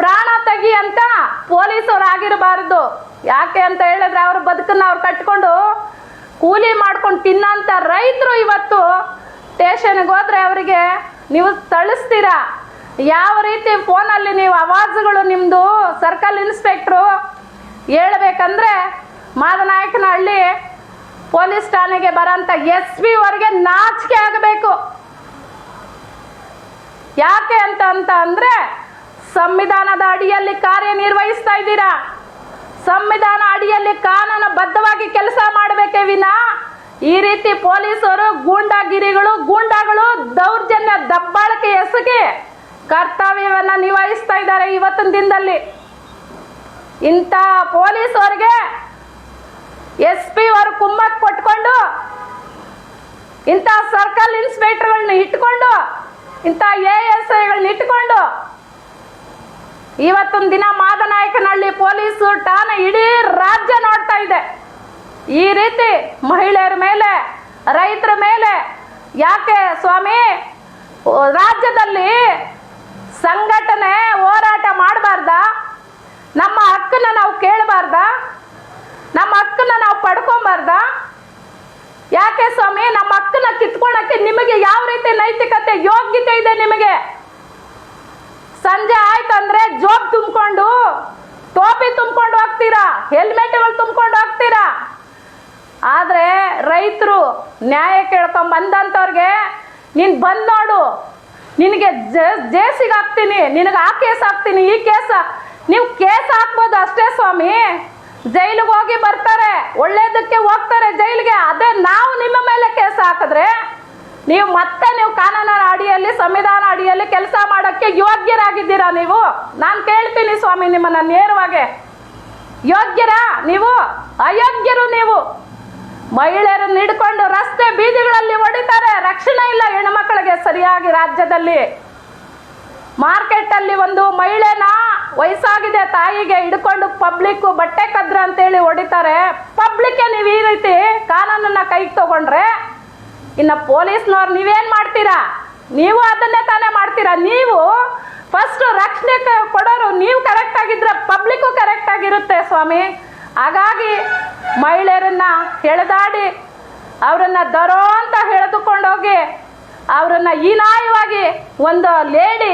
ಪ್ರಾಣ ತೆಗಿ ಅಂತ ಪೊಲೀಸರು ಆಗಿರಬಾರದು ಯಾಕೆ ಅಂತ ಹೇಳಿದ್ರೆ ಅವ್ರ ಬದುಕನ್ನ ಅವ್ರು ಕಟ್ಕೊಂಡು ಕೂಲಿ ಮಾಡ್ಕೊಂಡು ತಿನ್ನಂತ ರೈತರು ಇವತ್ತು ಸ್ಟೇಷನ್ಗೆ ಹೋದ್ರೆ ಅವರಿಗೆ ನೀವು ತಳಿಸ್ತೀರಾ ಯಾವ ರೀತಿ ಫೋನಲ್ಲಿ ನೀವು ಅವಾಜ್ಗಳು ನಿಮ್ಮದು ಸರ್ಕಲ್ ಇನ್ಸ್ಪೆಕ್ಟ್ರು ಹೇಳ್ಬೇಕಂದ್ರೆ ಮಾದನಾಯಕನಹಳ್ಳಿ ಪೊಲೀಸ್ ಠಾಣೆಗೆ ಬರೋಂಥ ಎಸ್ ಪಿ ಅವರಿಗೆ ನಾಚಿಕೆ ಆಗಬೇಕು. ಯಾಕೆ ಅಂತ ಅಂತ ಅಂದ್ರೆ, ಸಂವಿಧಾನದ ಅಡಿಯಲ್ಲಿ ಕಾರ್ಯನಿರ್ವಹಿಸ್ತಾ ಇದ್ದೀರಾ? ಸಂವಿಧಾನ ಅಡಿಯಲ್ಲಿ ಕಾನೂನು ಬದ್ಧವಾಗಿ ಕೆಲಸ ಮಾಡಬೇಕೇ ವಿನ? ಈ ರೀತಿ ಪೊಲೀಸರು ಗೂಂಡಾಗಿರಿಗಳು, ಗೂಂಡಾಗಳು ದೌರ್ಜನ್ಯ ದಬ್ಬಾಳಿಕೆ ಎಸಗಿ ಕರ್ತವ್ಯವನ್ನ ನಿಭಾಯಿಸ್ತಾ ಇದ್ದಾರೆ ಇವತ್ತಿನ ದಿನದಲ್ಲಿ. ಇಂಥ ಪೊಲೀಸರಿಗೆ ಎಸ್ ಪಿ ಅವರು ಕುಮ್ಮಕ್ ಕೊಟ್ಕೊಂಡು ಇಂಥ ಸರ್ಕಲ್ ಇನ್ಸ್ಪೆಕ್ಟರ್ಗಳನ್ನ ಇಟ್ಕೊಂಡು, ಇಂಥ ಎ ಎಸ್ ಐಗಳನ್ನ ಇಟ್ಕೊಂಡು, ಇವತ್ತೊಂದು ದಿನ ಮಾದನಾಯಕನಹಳ್ಳಿ ಪೊಲೀಸು ಠಾಣೆ ಇಡೀ ರಾಜ್ಯ ನೋಡ್ತಾ ಇದೆ. ಈ ರೀತಿ ಮಹಿಳೆಯರ ಮೇಲೆ, ರೈತರ ಮೇಲೆ, ಯಾಕೆ ಸ್ವಾಮಿ, ರಾಜ್ಯದಲ್ಲಿ ಸಂಘಟನೆ ಹೋರಾಟ ಮಾಡಬಾರ್ದ? ನಮ್ಮ ಹಕ್ಕನ್ನ ನಾವು ಕೇಳಬಾರ್ದ? ನಮ್ಮ ಹಕ್ಕನ್ನ ನಾವು ಪಡ್ಕೊಂಬಾರ್ದ? ಯಾಕೆ ಸ್ವಾಮಿ? ನಮ್ಮ ಹಕ್ಕನ್ನ ಕಿತ್ಕೊಳಕ್ಕೆ ನಿಮಗೆ ಯಾವ ರೀತಿ ನೈತಿಕತೆ, ಯೋಗ್ಯತೆ ಇದೆ ನಿಮಗೆ? ಸಂಜೆ ಆಯ್ತಂದ್ರೆ ಜೋಬ್ ತುಂಬಿಕೊಂಡು, ಟೋಪಿ ತುಂಬಿಕೊಂಡು ಹೋಗ್ತೀರಾ? ಹೆಲ್ಮೆಟ್ಗಳು ತುಂಬಿಕೊಂಡು ಹೋಗ್ತೀರಾ? ಆದ್ರೆ ರೈತರು ನ್ಯಾಯ ಕೇಳ್ಕೊಂಡ್ ಬಂದಂತವ್ರಿಗೆ ನೀನ್ ಬಂದ್ ನೋಡು. ನಿನಗೆ ಜೇಸಿಗೆ ಹಾಕ್ತೀನಿ. ನಿನಗೆ ಆ ಕೇಸ್ ಹಾಕ್ತೀನಿ, ಈ ಕೇಸ್. ನೀವು ಕೇಸ್ ಹಾಕ್ಬೋದು ಅಷ್ಟೇ ಸ್ವಾಮಿ. ಜೈಲಿಗೆ ಹೋಗಿ ಬರ್ತಾರೆ. ಒಳ್ಳೇದಕ್ಕೆ ಹೋಗ್ತಾರೆ ಜೈಲಿಗೆ. ಅದೇ ನಾವು ನಿಮ್ಮ ಮೇಲೆ ಕೇಸ್ ಹಾಕಿದ್ರೆ ನೀವು ಮತ್ತೆ ನೀವು ಕಾನೂನಿನ ಅಡಿಯಲ್ಲಿ, ಸಂವಿಧಾನ ಅಡಿಯಲ್ಲಿ ಕೆಲಸ ಮಾಡೋಕ್ಕೆ ಯೋಗ್ಯರಾಗಿದ್ದೀರಾ ನೀವು? ನಾನು ಕೇಳ್ತೀನಿ ಸ್ವಾಮಿ ನಿಮ್ಮನ್ನ ನೇರವಾಗಿ. ಯೋಗ್ಯರಾ ನೀವು? ಅಯೋಗ್ಯರು ನೀವು? ಮಹಿಳೆಯರನ್ನು ಹಿಡ್ಕೊಂಡು ರಸ್ತೆ ಬೀದಿಗಳಲ್ಲಿ ಹೊಡಿತಾರೆ. ರಕ್ಷಣೆ ಇಲ್ಲ ಹೆಣ್ಮಕ್ಳಿಗೆ ಸರಿಯಾಗಿ ರಾಜ್ಯದಲ್ಲಿ. ಮಾರ್ಕೆಟ್ ಅಲ್ಲಿ ಒಂದು ಮಹಿಳೆನ ವಯಸ್ಸಾಗಿದೆ, ತಾಯಿಗೆ ಹಿಡ್ಕೊಂಡು ಪಬ್ಲಿಕ್ ಬಟ್ಟೆ ಕದ್ರ ಅಂತೇಳಿ ಹೊಡಿತಾರೆ. ಪಬ್ಲಿಕ್ಗೆ ನೀವು ಈ ರೀತಿ ಕಾನೂನನ್ನ ಕೈಗೆ ತಗೊಂಡ್ರೆ, ಇನ್ನು ಪೊಲೀಸ್ನವ್ರು ನೀವೇನ್ ಮಾಡ್ತೀರಾ? ನೀವು ಅದನ್ನೇ ತಾನೇ ಮಾಡ್ತೀರಾ? ನೀವು ಫಸ್ಟ್ ರಕ್ಷಣೆ ಕೊಡೋರು ನೀವು ಕರೆಕ್ಟ್ ಆಗಿದ್ರೆ ಪಬ್ಲಿಕ್ಕು ಕರೆಕ್ಟ್ ಆಗಿರುತ್ತೆ ಸ್ವಾಮಿ. ಹಾಗಾಗಿ ಮಹಿಳೆಯರನ್ನ ಎಳೆದಾಡಿ ಅವರನ್ನ ದರೋ ಅಂತ ಎಳೆದುಕೊಂಡೋಗಿ ಅವರನ್ನ ಹೀನಾಯವಾಗಿ ಒಂದು ಲೇಡಿ,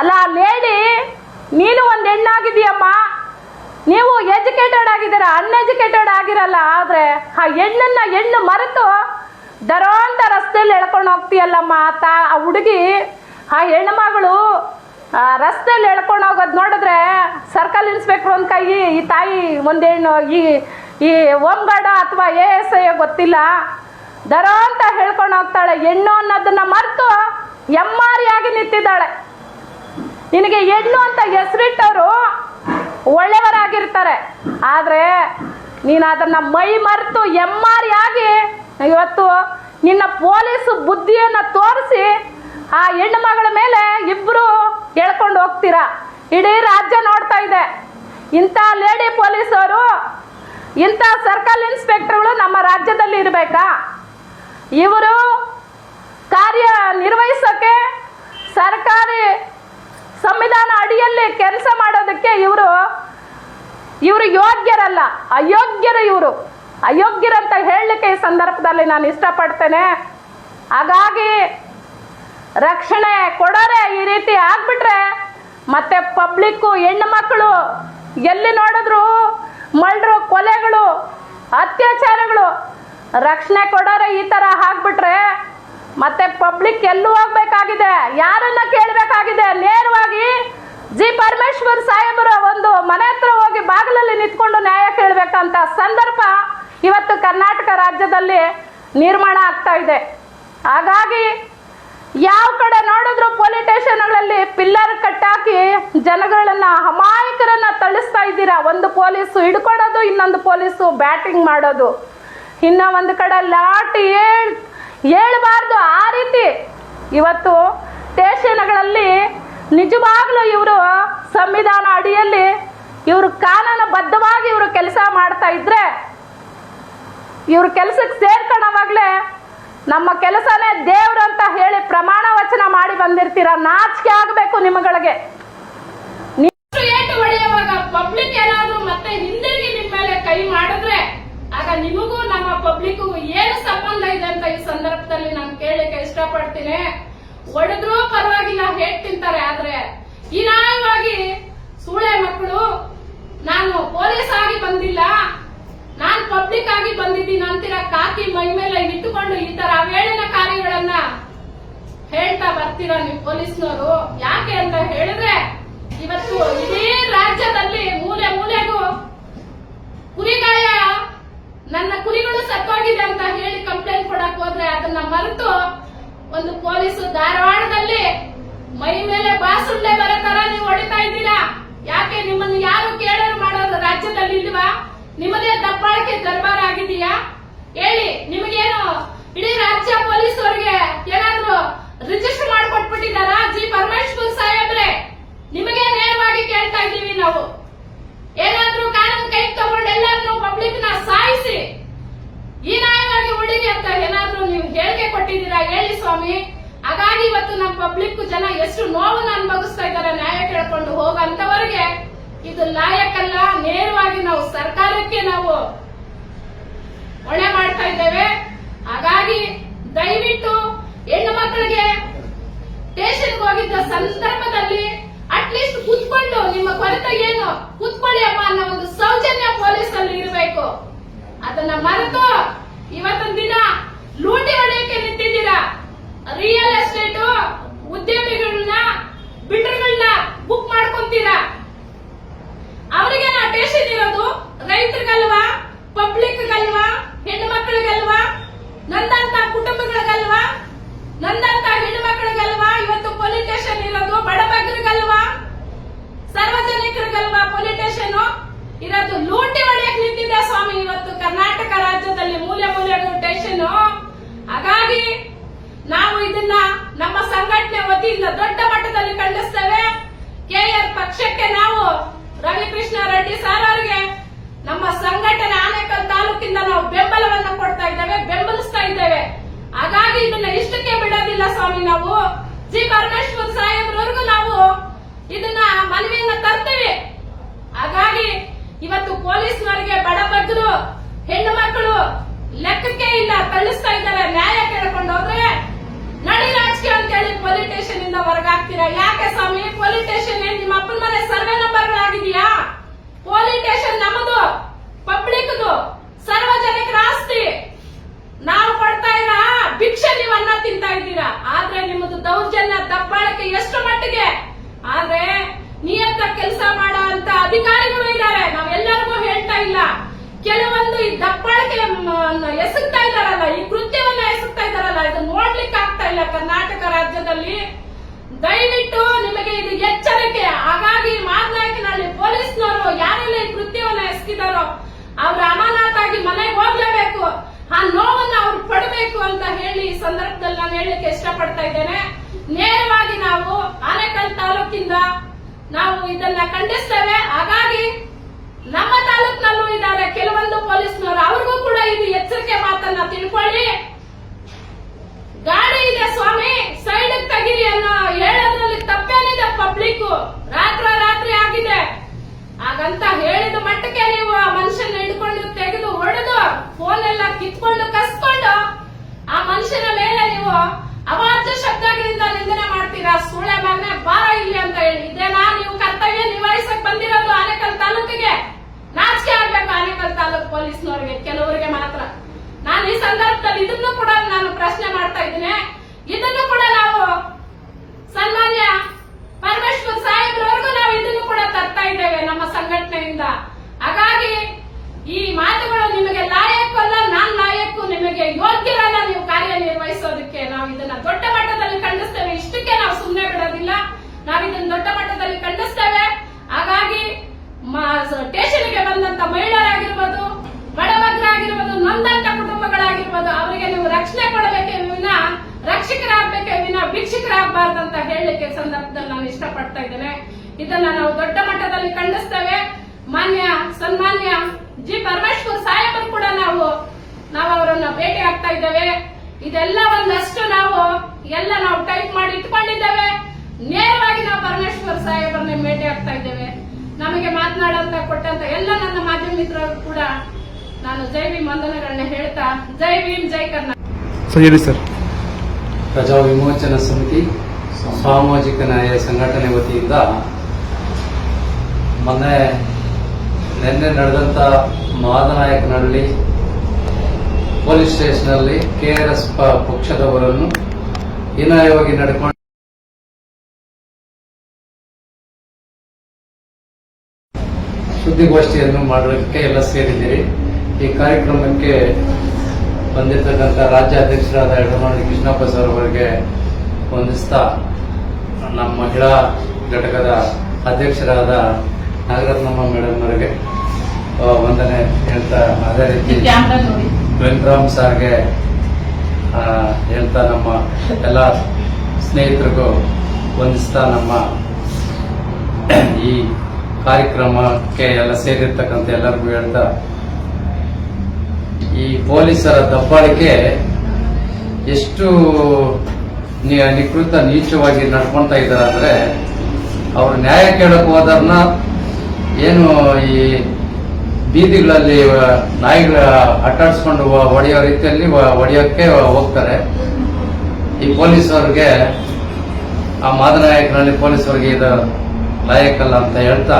ಅಲ್ಲ ಲೇಡಿ, ನೀನು ಒಂದು ಹೆಣ್ಣಾಗಿದೀಯಮ್ಮ ನೀವು ಎಜುಕೇಟೆಡ್ ಆಗಿದ್ದೀರ ಅನ್ಎಜುಕೇಟೆಡ್ ಆಗಿರಲ್ಲ, ಆದ್ರೆ ಆ ಹೆಣ್ಣನ್ನ ಹೆಣ್ಣು ಮರೆತು ದರೋಂತ ರಸ್ತೆಯಲ್ಲಿ ಎಳ್ಕೊಂಡು ಹೋಗ್ತೀಯಲ್ಲಮ್ಮ. ತಾ, ಆ ಹುಡುಗಿ, ಆ ಹೆಣ್ಮಗಳು ಆ ರಸ್ತೆಯಲ್ಲಿ ಎಳ್ಕೊಂಡು ಹೋಗೋದು ನೋಡಿದ್ರೆ ಸರ್ಕಲ್ ಇನ್ಸ್ಪೆಕ್ಟರ್ ಒಂದು ಕೈ, ಈ ತಾಯಿ ಒಂದು ಹೆಣ್ಣು, ಈ ಈ ಹೋಮ್ ಅಥವಾ ಎ ಎಸ್ ಐ ಗೊತ್ತಿಲ್ಲ. ದರೋ ಅಂತ ಹೇಳ್ಕೊಂಡು ಹೋಗ್ತಾಳೆ. ಹೆಣ್ಣು ಅನ್ನೋದನ್ನ ಮರೆತು ಎಮ್ಮಾರಿಯಾಗಿ ನಿಂತಿದ್ದಾಳೆ. ನಿನಗೆ ಹೆಣ್ಣು ಅಂತ ಹೆಸರಿಟ್ಟವರು ಒಳ್ಳೆಯವರಾಗಿರ್ತಾರೆ. ಆದರೆ ನೀನು ಅದನ್ನು ಮೈ ಮರೆತು ಎಮ್ಮಾರಿಯಾಗಿ ಇವತ್ತು ನಿನ್ನ ಪೊಲೀಸು ಬುದ್ಧಿಯನ್ನು ತೋರಿಸಿ ಆ ಹೆಣ್ಣು ಮಗಳ ಮೇಲೆ ಇಬ್ಬರು ಹೇಳ್ಕೊಂಡು ಹೋಗ್ತೀರಾ? ಇಡೀ ರಾಜ್ಯ ನೋಡ್ತಾ ಇದೆ. ಇಂಥ ಲೇಡಿ ಪೊಲೀಸರು, ಇಂಥ ಸರ್ಕಲ್ ಇನ್ಸ್ಪೆಕ್ಟರ್ಗಳು ನಮ್ಮ ರಾಜ್ಯದಲ್ಲಿ ಇರಬೇಕಾ? ಇವರು ಕಾರ್ಯ ನಿರ್ವಹಿಸೋಕೆ ಸರ್ಕಾರಿ ಸಂವಿಧಾನ ಅಡಿಯಲ್ಲಿ ಕೆಲಸ ಮಾಡೋದಕ್ಕೆ ಇವರು ಇವರು ಯೋಗ್ಯರಲ್ಲ, ಅಯೋಗ್ಯರು ಇವರು. ಅಯೋಗ್ಯರಂತ ಹೇಳಲಿಕ್ಕೆ ಈ ಸಂದರ್ಭದಲ್ಲಿ ನಾನು ಇಷ್ಟಪಡ್ತೇನೆ. ಹಾಗಾಗಿ ರಕ್ಷಣೆ ಕೊಡೋರೆ ಈ ರೀತಿ ಆಗ್ಬಿಟ್ರೆ ಮತ್ತೆ ಪಬ್ಲಿಕ್ಕು ಹೆಣ್ಣು ಮಕ್ಕಳು ಎಲ್ಲಿ ನೋಡಿದ್ರು ಮಳ್ರು ಕೊಲೆಗಳು, ಅತ್ಯಾಚಾರಗಳು ರಕ್ಷಣೆ ಕೊಡೋರೆ ಈ ಥರ ಹಾಕ್ಬಿಟ್ರೆ ಮತ್ತೆ ಪಬ್ಲಿಕ್ ಎಲ್ಲೂ ಹೋಗ್ಬೇಕಾಗಿದೆ ಯಾರನ್ನ ಕೇಳಬೇಕಾಗಿದೆ? ನೇರವಾಗಿ ಜಿ ಪರಮೇಶ್ವರ್ ಸಾಹೇಬರ ಒಂದು ಮನೆ ಹತ್ರ ಹೋಗಿ ಬಾಗಿಲಲ್ಲಿ ನಿಂತ್ಕೊಂಡು ನ್ಯಾಯ ಕೇಳಬೇಕಂತ ಸಂದರ್ಭ ಇವತ್ತು ಕರ್ನಾಟಕ ರಾಜ್ಯದಲ್ಲಿ ನಿರ್ಮಾಣ ಆಗ್ತಾ ಇದೆ. ಹಾಗಾಗಿ ಯಾವ ಕಡೆ ನೋಡಿದ್ರು ಪೊಲೀಸ್ ಸ್ಟೇಷನ್ಗಳಲ್ಲಿ ಪಿಲ್ಲರ್ ಕಟ್ಟಾಕಿ ಜನಗಳನ್ನ ಅಮಾಯಕರನ್ನ ತಳಿಸ್ತಾ ಇದ್ದೀರಾ? ಒಂದು ಪೊಲೀಸು ಹಿಡ್ಕೊಳ್ಳೋದು ಇನ್ನೊಂದು ಪೊಲೀಸು ಬ್ಯಾಟಿಂಗ್ ಮಾಡೋದು. ಇನ್ನ ಒಂದು ಕಡೆ ಲಾಟ್ ಹೇಳ್ ಹೇಳ್ಬಾರ್ದು ಆ ರೀತಿ. ಇವತ್ತು ಸ್ಟೇಷನ್ಗಳಲ್ಲಿ ನಿಜವಾಗ್ಲೂ ಇವರು ಸಂವಿಧಾನ ಅಡಿಯಲ್ಲಿ ಇವರು ಕಾನೂನು ಬದ್ಧವಾಗಿ ಇವರು ಕೆಲಸ ಮಾಡ್ತಾ ಇದ್ರೆ, ಇವ್ರ ಕೆಲಸಕ್ಕೆ ಸೇರ್ಕೊಳ್ಳೋವಾಗ್ಲೇ ನಮ್ಮ ಕೆಲಸನೇ ದೇವ್ರು ಅಂತ ಹೇಳಿ ಪ್ರಮಾಣ ವಚನ ಮಾಡಿ ಬಂದಿರ್ತೀರ? ನಾಚಿಕೆ ಆಗಬೇಕು ಹೊಡೆಯುವಾಗ ಪಬ್ಲಿಕ್ ಏನಾದ್ರು ಮತ್ತೆ ಹಿಂದಿರುಗಿ ನಿಮ್ಮ ಮೇಲೆ ಕೈ ಮಾಡಿದ್ರೆ, ಆಗ ನಿಮಗೂ ನಮ್ಮ ಪಬ್ಲಿಕ್ಗೂ ಏನು ಸಂಬಂಧ ಇದೆ ಅಂತ ಈ ಸಂದರ್ಭದಲ್ಲಿ ನಾನು ಕೇಳಲಿಕ್ಕೆ ಇಷ್ಟಪಡ್ತೀನಿ. ಒಡೆದ್ರೂ ಪರವಾಗಿಲ್ಲ ಹೇಟ್ ತಿಂತಾರೆ ಆದ್ರೆ. ಹೀನಾಯವಾಗಿ ಸೂಳೆ ಮಕ್ಕಳು, ನಾನು ಪೊಲೀಸ್ ಆಗಿ ಬಂದಿಲ್ಲ. ನಾನ್ ಪಬ್ಲಿಕ್ ಆಗಿ ಬಂದಿದ್ದೀನಿ ಅಂತಿರ? ಕಾಕಿ ಮೈ ಮೇಲೆ ಇಟ್ಟುಕೊಂಡು ಈ ತರ ಅವೇಳನ ಕಾರ್ಯಗಳನ್ನ ಹೇಳ್ತಾ ಬರ್ತೀರಾ ನೀವು ಪೊಲೀಸ್ನವರು? ಯಾಕೆ ಅಂತ ಹೇಳಿದ್ರೆ, ಇವತ್ತು ಇಡೀ ರಾಜ್ಯದಲ್ಲಿ ಮೂಲೆ ಮೂಲೆಗೂ ಕುರಿಗಾಯ ನನ್ನ ಕುರಿಗಳು ಸತ್ತೋಗಿದೆ ಅಂತ ಹೇಳಿ ಕಂಪ್ಲೇಂಟ್ ಕೊಡಕ್ ಹೋದ್ರೆ ಅದನ್ನ ಮರೆತು ಒಂದು ಪೊಲೀಸು ಧಾರವಾಡದಲ್ಲಿ ಮೈ ಮೇಲೆ ಬಾಸುಳ್ಳೆ ಬರೋ ತರ ನೀವು ಹೊಡಿತಾ ಇದ್ದೀರಾ? ಯಾಕೆ ನಿಮ್ಮನ್ನು ಯಾರು ಕೇಳೋರು ಮಾಡೋದು ರಾಜ್ಯದಲ್ಲಿ ಇಲ್ವಾ? ನಿಮ್ಮದೇ ದಬ್ಬಾಳಿಕೆ ದರ್ಬಾರ್ ಆಗಿದೆಯಾ ಹೇಳಿ, ನಿಮಗೇನು ಇಡೀ ರಾಜ್ಯ ಪೊಲೀಸ್ ಅವರಿಗೆ ಏನಾದ್ರು ರಿಜಿಸ್ಟರ್ ಮಾಡ್ಕೊಟ್ಬಿಟ್ಟಿದ್ದಾರಾ? ಜಿ. ಪರಮೇಶ್ವರ್ ಸಾಹೇಬ್ರೆ ನಿಮಗೆ ನೇರವಾಗಿ ಕೇಳ್ತಾ ಇದ್ದೀವಿ ನಾವು ಏನಾದ್ರೂ ಕಾನೂನು ಕೈ ತಗೊಂಡು ಎಲ್ಲರನ್ನು ಪಬ್ಲಿಕ್ನ ಸಾಯಿಸಿ ಈ ನ್ಯಾಯವಾಗಿ ಉಳಿರಿ ಅಂತ ಏನಾದ್ರೂ ನೀವು ಹೇಳಿಕೆ ಕೊಟ್ಟಿದ್ದೀರಾ ಹೇಳಿ ಸ್ವಾಮಿ ಹಾಗಾಗಿ ಇವತ್ತು ನಮ್ಮ ಪಬ್ಲಿಕ್ ಜನ ಎಷ್ಟು ನೋವನ್ನ ಅನುಭವಿಸ್ತಾ ಇದ್ದಾರೆ ನ್ಯಾಯ ಕೇಳ್ಕೊಂಡು ಹೋಗಂತವರಿಗೆ ಇದು ಲಾಯಕ್ಕಲ್ಲ ನೇರವಾಗಿ ನಾವು ಸರ್ಕಾರಕ್ಕೆ ನಾವು ಹೊಣೆ ಮಾಡ್ತಾ ಇದ್ದೇವೆ. ಹಾಗಾಗಿ ದಯವಿಟ್ಟು ಹೆಣ್ಣು ಮಕ್ಕಳಿಗೆ ಸ್ಟೇಷನ್ಗೆ ಹೋಗಿದ್ದ ಸಂದರ್ಭದಲ್ಲಿ ಅಟ್ಲೀಸ್ಟ್ ಕುತ್ಕೊಂಡು ನಿಮ್ಮ ಕೊರತೆ ಏನು ಕುತ್ಕೊಳ್ಳಿ ಅಮ್ಮ ಅನ್ನೋ ಒಂದು ಸೌಜನ್ಯ ಪೊಲೀಸ್ ಅಲ್ಲಿ ಇರಬೇಕು. ಅದನ್ನ ಮರೆತು ಇವತ್ತಿನ ದಿನ ಲೂಟಿ ಹೊಡೆಯಕ್ಕೆ ನಿಂತಿದ್ದೀರಾ? ರಿಯಲ್ ಎಸ್ಟೇಟ್ ಉದ್ಯಮಿಗಳನ್ನ, ಬಿಲ್ಡರ್ಗಳನ್ನ ಬುಕ್ ಮಾಡ್ಕೊಂತೀರಾ? ಅವರಿಗೆ ನಾ ಟೇಷನ್ ಇರೋದು ರೈತರಿಗಲ್ವಾ? ಪಬ್ಲಿಕ್ಗಲ್ವಾ ಹೆಣ್ಣು ಮಕ್ಕಳಿಗಲ್ವಾ ನಂದಂತ ಕುಟುಂಬಗಳಿಗಲ್ವಾ? ನಂದಂತ ಹೆಣ್ಣು ಮಕ್ಕಳಿಗಲ್ವಾ ಇವತ್ತು ಪೊಲೀಸ್ ಸ್ಟೇಷನ್ ಇರೋದು ಬಡಬಗ್ರಿಗಲ್ವಾ ಸಾರ್ವಜನಿಕರಿಗಲ್ವಾ ಪೊಲೀಸ್ ಸ್ಟೇಷನ್ ಇರೋದು ಲೂಟಿ ಹೊಡೆಯಕ್ ನಿಂತಿದೆ ಸ್ವಾಮಿ. ಇವತ್ತು ಕರ್ನಾಟಕ ರಾಜ್ಯದಲ್ಲಿ ಮೂಲೆ ಮೂಲೆಗೂ ಸ್ಟೇಷನ್ ಹಾಗಾಗಿ ನಾವು ಇದನ್ನ ನಮ್ಮ ಸಂಘಟನೆ ವತಿಯಿಂದ ದೊಡ್ಡ ಮಟ್ಟದಲ್ಲಿ ಖಂಡಿಸ್ತೇವೆ. ಕೆಆರ್ ಪಕ್ಷಕ್ಕೆ ನಾವು ರವಿಕೃಷ್ಣ ರೆಡ್ಡಿ ಸರ್ ಅವರಿಗೆ ನಮ್ಮ ಸಂಘಟನೆ ಆನೇಕಲ್ ತಾಲೂಕಿಂದ ನಾವು ಬೆಂಬಲವನ್ನ ಕೊಡ್ತಾ ಇದ್ದೇವೆ, ಬೆಂಬಲಿಸ್ತಾ ಇದ್ದೇವೆ. ಹಾಗಾಗಿ ಇದನ್ನ ಇಷ್ಟಕ್ಕೆ ಬಿಡೋದಿಲ್ಲ ಸ್ವಾಮಿ ನಾವು. ಜಿ ಪರಮೇಶ್ವರ್ ಸಾಹೇಬ್ರವರೆಗೂ ನಾವು ಇದನ್ನ ಮನವಿಯನ್ನ ತರ್ತೀವಿ. ಹಾಗಾಗಿ ಇವತ್ತು ಪೊಲೀಸ್ನವರಿಗೆ ಬಡ ಬಗ್ಗರು, ಹೆಣ್ಣು ಮಕ್ಕಳು ಲೆಕ್ಕಕ್ಕೆ ಇಲ್ಲ ಕಳಿಸ್ತಾ ಇದ್ದಾರೆ, ನ್ಯಾಯ ಕೇಳ್ಕೊಂಡು ಹೋದ್ರೆ ನಡಿ ರಾಜಕೀಯ ಅಂತ ಹೇಳಿ ಪೊಲೀಸ್ ಸ್ಟೇಷನ್ ಇಂದ ಹೊರಗಾಗ್ತೀರಾ? ಯಾಕೆ ಸ್ವಾಮಿ? ಪೊಲೀಸ್ ಸ್ಟೇಷನ್ ನಿಮ್ಮ ಅಪ್ಪನ ಹಾಗಂತ ಹೇಳಿದ ಮಟ್ಟಕ್ಕೆ ನೀವು ಆ ಮನುಷ್ಯನ ಹಿಡ್ಕೊಂಡು ತೆಗೆದು ಹೊಡೆದು ಫೋನ್ ಎಲ್ಲ ಕಿತ್ಕೊಂಡು ಕಸ್ಕೊಂಡು ಆ ಮನುಷ್ಯನ ಮೇಲೆ ನೀವು ಅವಾಚ್ಯ ಶಬ್ದಗಳಿಂದ ನಿಂದನೆ ಮಾಡ್ತೀರಾ? ಸುಳೆ ಮಗನೆ ಬಾರ ಇಲ್ಲಿ ಅಂತ ಹೇಳಿ. ಇದೇನಾ ನೀವು ಕರ್ತವ್ಯ ನಿಭಾಯಿಸಕ್ ಬಂದಿರೋದು ಆನೇಕಲ್ ತಾಲೂಕಿಗೆ? ನಾಚಿಕೆ ಆಗ್ಬೇಕು ಆನೇಕಲ್ ತಾಲೂಕ್ ಪೊಲೀಸ್ನವ್ರಿಗೆ, ಕೆಲವರಿಗೆ ಮಾತ್ರ. ನಾನು ಈ ಸಂದರ್ಭದಲ್ಲಿ ಇದನ್ನು ಕೂಡ ನಾನು ಪ್ರಶ್ನೆ ಮಾಡ್ತಾ ಇದ್ದೀನಿ. ಇದನ್ನು ಕೂಡ ನಾವು ಸನ್ಮಾನ್ಯ ಪರಮೇಶ್ವರ್ ಸಾಹೇಬ್ರವರೆಗೂ ನಾವು ಇದನ್ನು ಕೂಡ ತರ್ತಾ ಇದ್ದೇವೆ ನಮ್ಮ ಸಂಘಟನೆಯಿಂದ. ಹಾಗಾಗಿ ಈ ಮಾತುಗಳು ನಿಮಗೆ ಲಾಯಕ್ಕಲ್ಲ ನಾನ್ ಲಾಯಕ್ಕು ನಿಮಗೆ ಯೋಗ್ಯರಲ್ಲ ನೀವು ಕಾರ್ಯನಿರ್ವಹಿಸೋದಕ್ಕೆ. ನಾವು ಇದನ್ನ ದೊಡ್ಡ ಮಟ್ಟದಲ್ಲಿ ಖಂಡಿಸ್ತೇವೆ. ಇಷ್ಟಕ್ಕೆ ನಾವು ಸುಮ್ಮನೆ ಬಿಡೋದಿಲ್ಲ. ನಾವು ಇದನ್ನ ದೊಡ್ಡ ಮಟ್ಟದಲ್ಲಿ ಖಂಡಿಸ್ತೇವೆ. ಹಾಗಾಗಿ ಸ್ಟೇಷನ್ಗೆ ಬಂದಂತ ಮಹಿಳೆಯರಾಗಿರ್ಬೋದು, ಬಡವರಾಗಿರ್ಬೋದು, ನೊಂದಂತ ಕುಟುಂಬಗಳಾಗಿರ್ಬೋದು, ಅವರಿಗೆ ನೀವು ರಕ್ಷಣೆ ಕೊಡಬೇಕೇ ವಿನ ರಕ್ಷಕರಾಗಬೇಕೇ ವಿನ ಭಿಕ್ಷಕರಾಗಬಾರ್ದಂತ ಹೇಳಲಿಕ್ಕೆ ಸಂದರ್ಭದಲ್ಲಿ ನಾನು ಇಷ್ಟಪಡ್ತಾ ಇದ್ದೇನೆ. ಇದನ್ನ ನಾವು ದೊಡ್ಡ ಮಟ್ಟದಲ್ಲಿ ಖಂಡಿಸ್ತೇವೆ. ಮಾನ್ಯ, ಸನ್ಮಾನ್ಯ ಜಿ. ಪರಮೇಶ್ವರ್ ಸಾಹೇಬರು ಕೂಡ ನಾವು ನಾವು ಅವರನ್ನ ಭೇಟಿ ಆಗ್ತಾ ಇದ್ದೇವೆ. ಇದೆಲ್ಲ ಒಂದಷ್ಟು ನಾವು, ಎಲ್ಲ ನಾವು ಟೈಪ್ ಮಾಡಿ ಇಟ್ಕೊಂಡಿದ್ದೇವೆ. ನೇರವಾಗಿ ನಾವು ಪರಮೇಶ್ವರ್ ಸಾಹೇಬರನ್ನ ಭೇಟಿ ಆಗ್ತಾ ಇದ್ದೇವೆ. ನಮಗೆ ಮಾತನಾಡಂತ, ಕೊಟ್ಟಂತ ಎಲ್ಲ ನನ್ನ ಮಾಧ್ಯಮ ಮಿತ್ರರು ಕೂಡ ನಾನು ಜೈ ಭೀಮ್ ವಂದನೆಗಳನ್ನ ಹೇಳ್ತಾ, ಜೈ ಭೀಮ್, ಜೈ ಕರ್ನಾಟಕ. ಸರ್. ಪ್ರಜಾ ವಿಮೋಚನಾ ಸಮಿತಿ ಸಾಮಾಜಿಕ ನ್ಯಾಯ ಸಂಘಟನೆ ವತಿಯಿಂದ ಮೊನ್ನೆ ನಿನ್ನೆ ನಡೆದಂತ ಮಾದನಾಯಕನಹಳ್ಳಿ ಪೊಲೀಸ್ ಸ್ಟೇಷನ್ ಅಲ್ಲಿ ಕೆಆರ್ಎಸ್ ಪಕ್ಷದವರನ್ನು ಹೀನಾಯವಾಗಿ ನಡೆಕೊಂಡು ಸುದ್ದಿಗೋಷ್ಠಿಯನ್ನು ಮಾಡಲಿಕ್ಕೆ ಎಲ್ಲ ಸೇರಿದ್ದೀರಿ. ಈ ಕಾರ್ಯಕ್ರಮಕ್ಕೆ ಬಂದಿರತಕ್ಕಂಥ ರಾಜ್ಯ ಅಧ್ಯಕ್ಷರಾದ ಯಡಮಣಿ ಕೃಷ್ಣಪ್ಪ ಸರ್ ಅವರಿಗೆ ವಂದಿಸ್ತಾ ನಮ್ಮ ಮಹಿಳಾ ಘಟಕದ ಅಧ್ಯಕ್ಷರಾದ ನಾಗರತ್ನಮ್ಮ ಮೇಡಮ್ ಅವರಿಗೆ ವಂದನೆ ಹೇಳ್ತಾ ಅದೇ ರೀತಿ ವೆಂಕರಾಮ್ ಸರ್ಗೆ ಹೇಳ್ತಾ ನಮ್ಮ ಎಲ್ಲ ಸ್ನೇಹಿತರಿಗೂ ವಂದಿಸ್ತಾ ನಮ್ಮ ಈ ಕಾರ್ಯಕ್ರಮಕ್ಕೆ ಎಲ್ಲ ಸೇರಿರ್ತಕ್ಕಂಥ ಎಲ್ಲರಿಗೂ ಹೇಳ್ತಾ ಈ ಪೊಲೀಸರ ದಬ್ಬಾಳಿಕೆ ಎಷ್ಟು ನಿಕೃತ ನೀಚವಾಗಿ ನಡ್ಕೊಂತ ಇದ್ದಾರೆ ಅಂದ್ರೆ ಅವ್ರು ನ್ಯಾಯ ಕೇಳಕ್ ಹೋದರ್ನ ಏನು ಈ ಬೀದಿಗಳಲ್ಲಿ ನಾಯಿಗಳ ಅಟ್ಟಾಡಿಸ್ಕೊಂಡು ಹೊಡೆಯೋ ರೀತಿಯಲ್ಲಿ ಹೊಡೆಯೋಕ್ಕೆ ಹೋಗ್ತಾರೆ. ಈ ಪೊಲೀಸವ್ರಿಗೆ, ಆ ಮಾದನಾಯಕನಲ್ಲಿ ಪೊಲೀಸರಿಗೆ ಇದು ಲಾಯಕಲ್ಲ ಅಂತ ಹೇಳ್ತಾ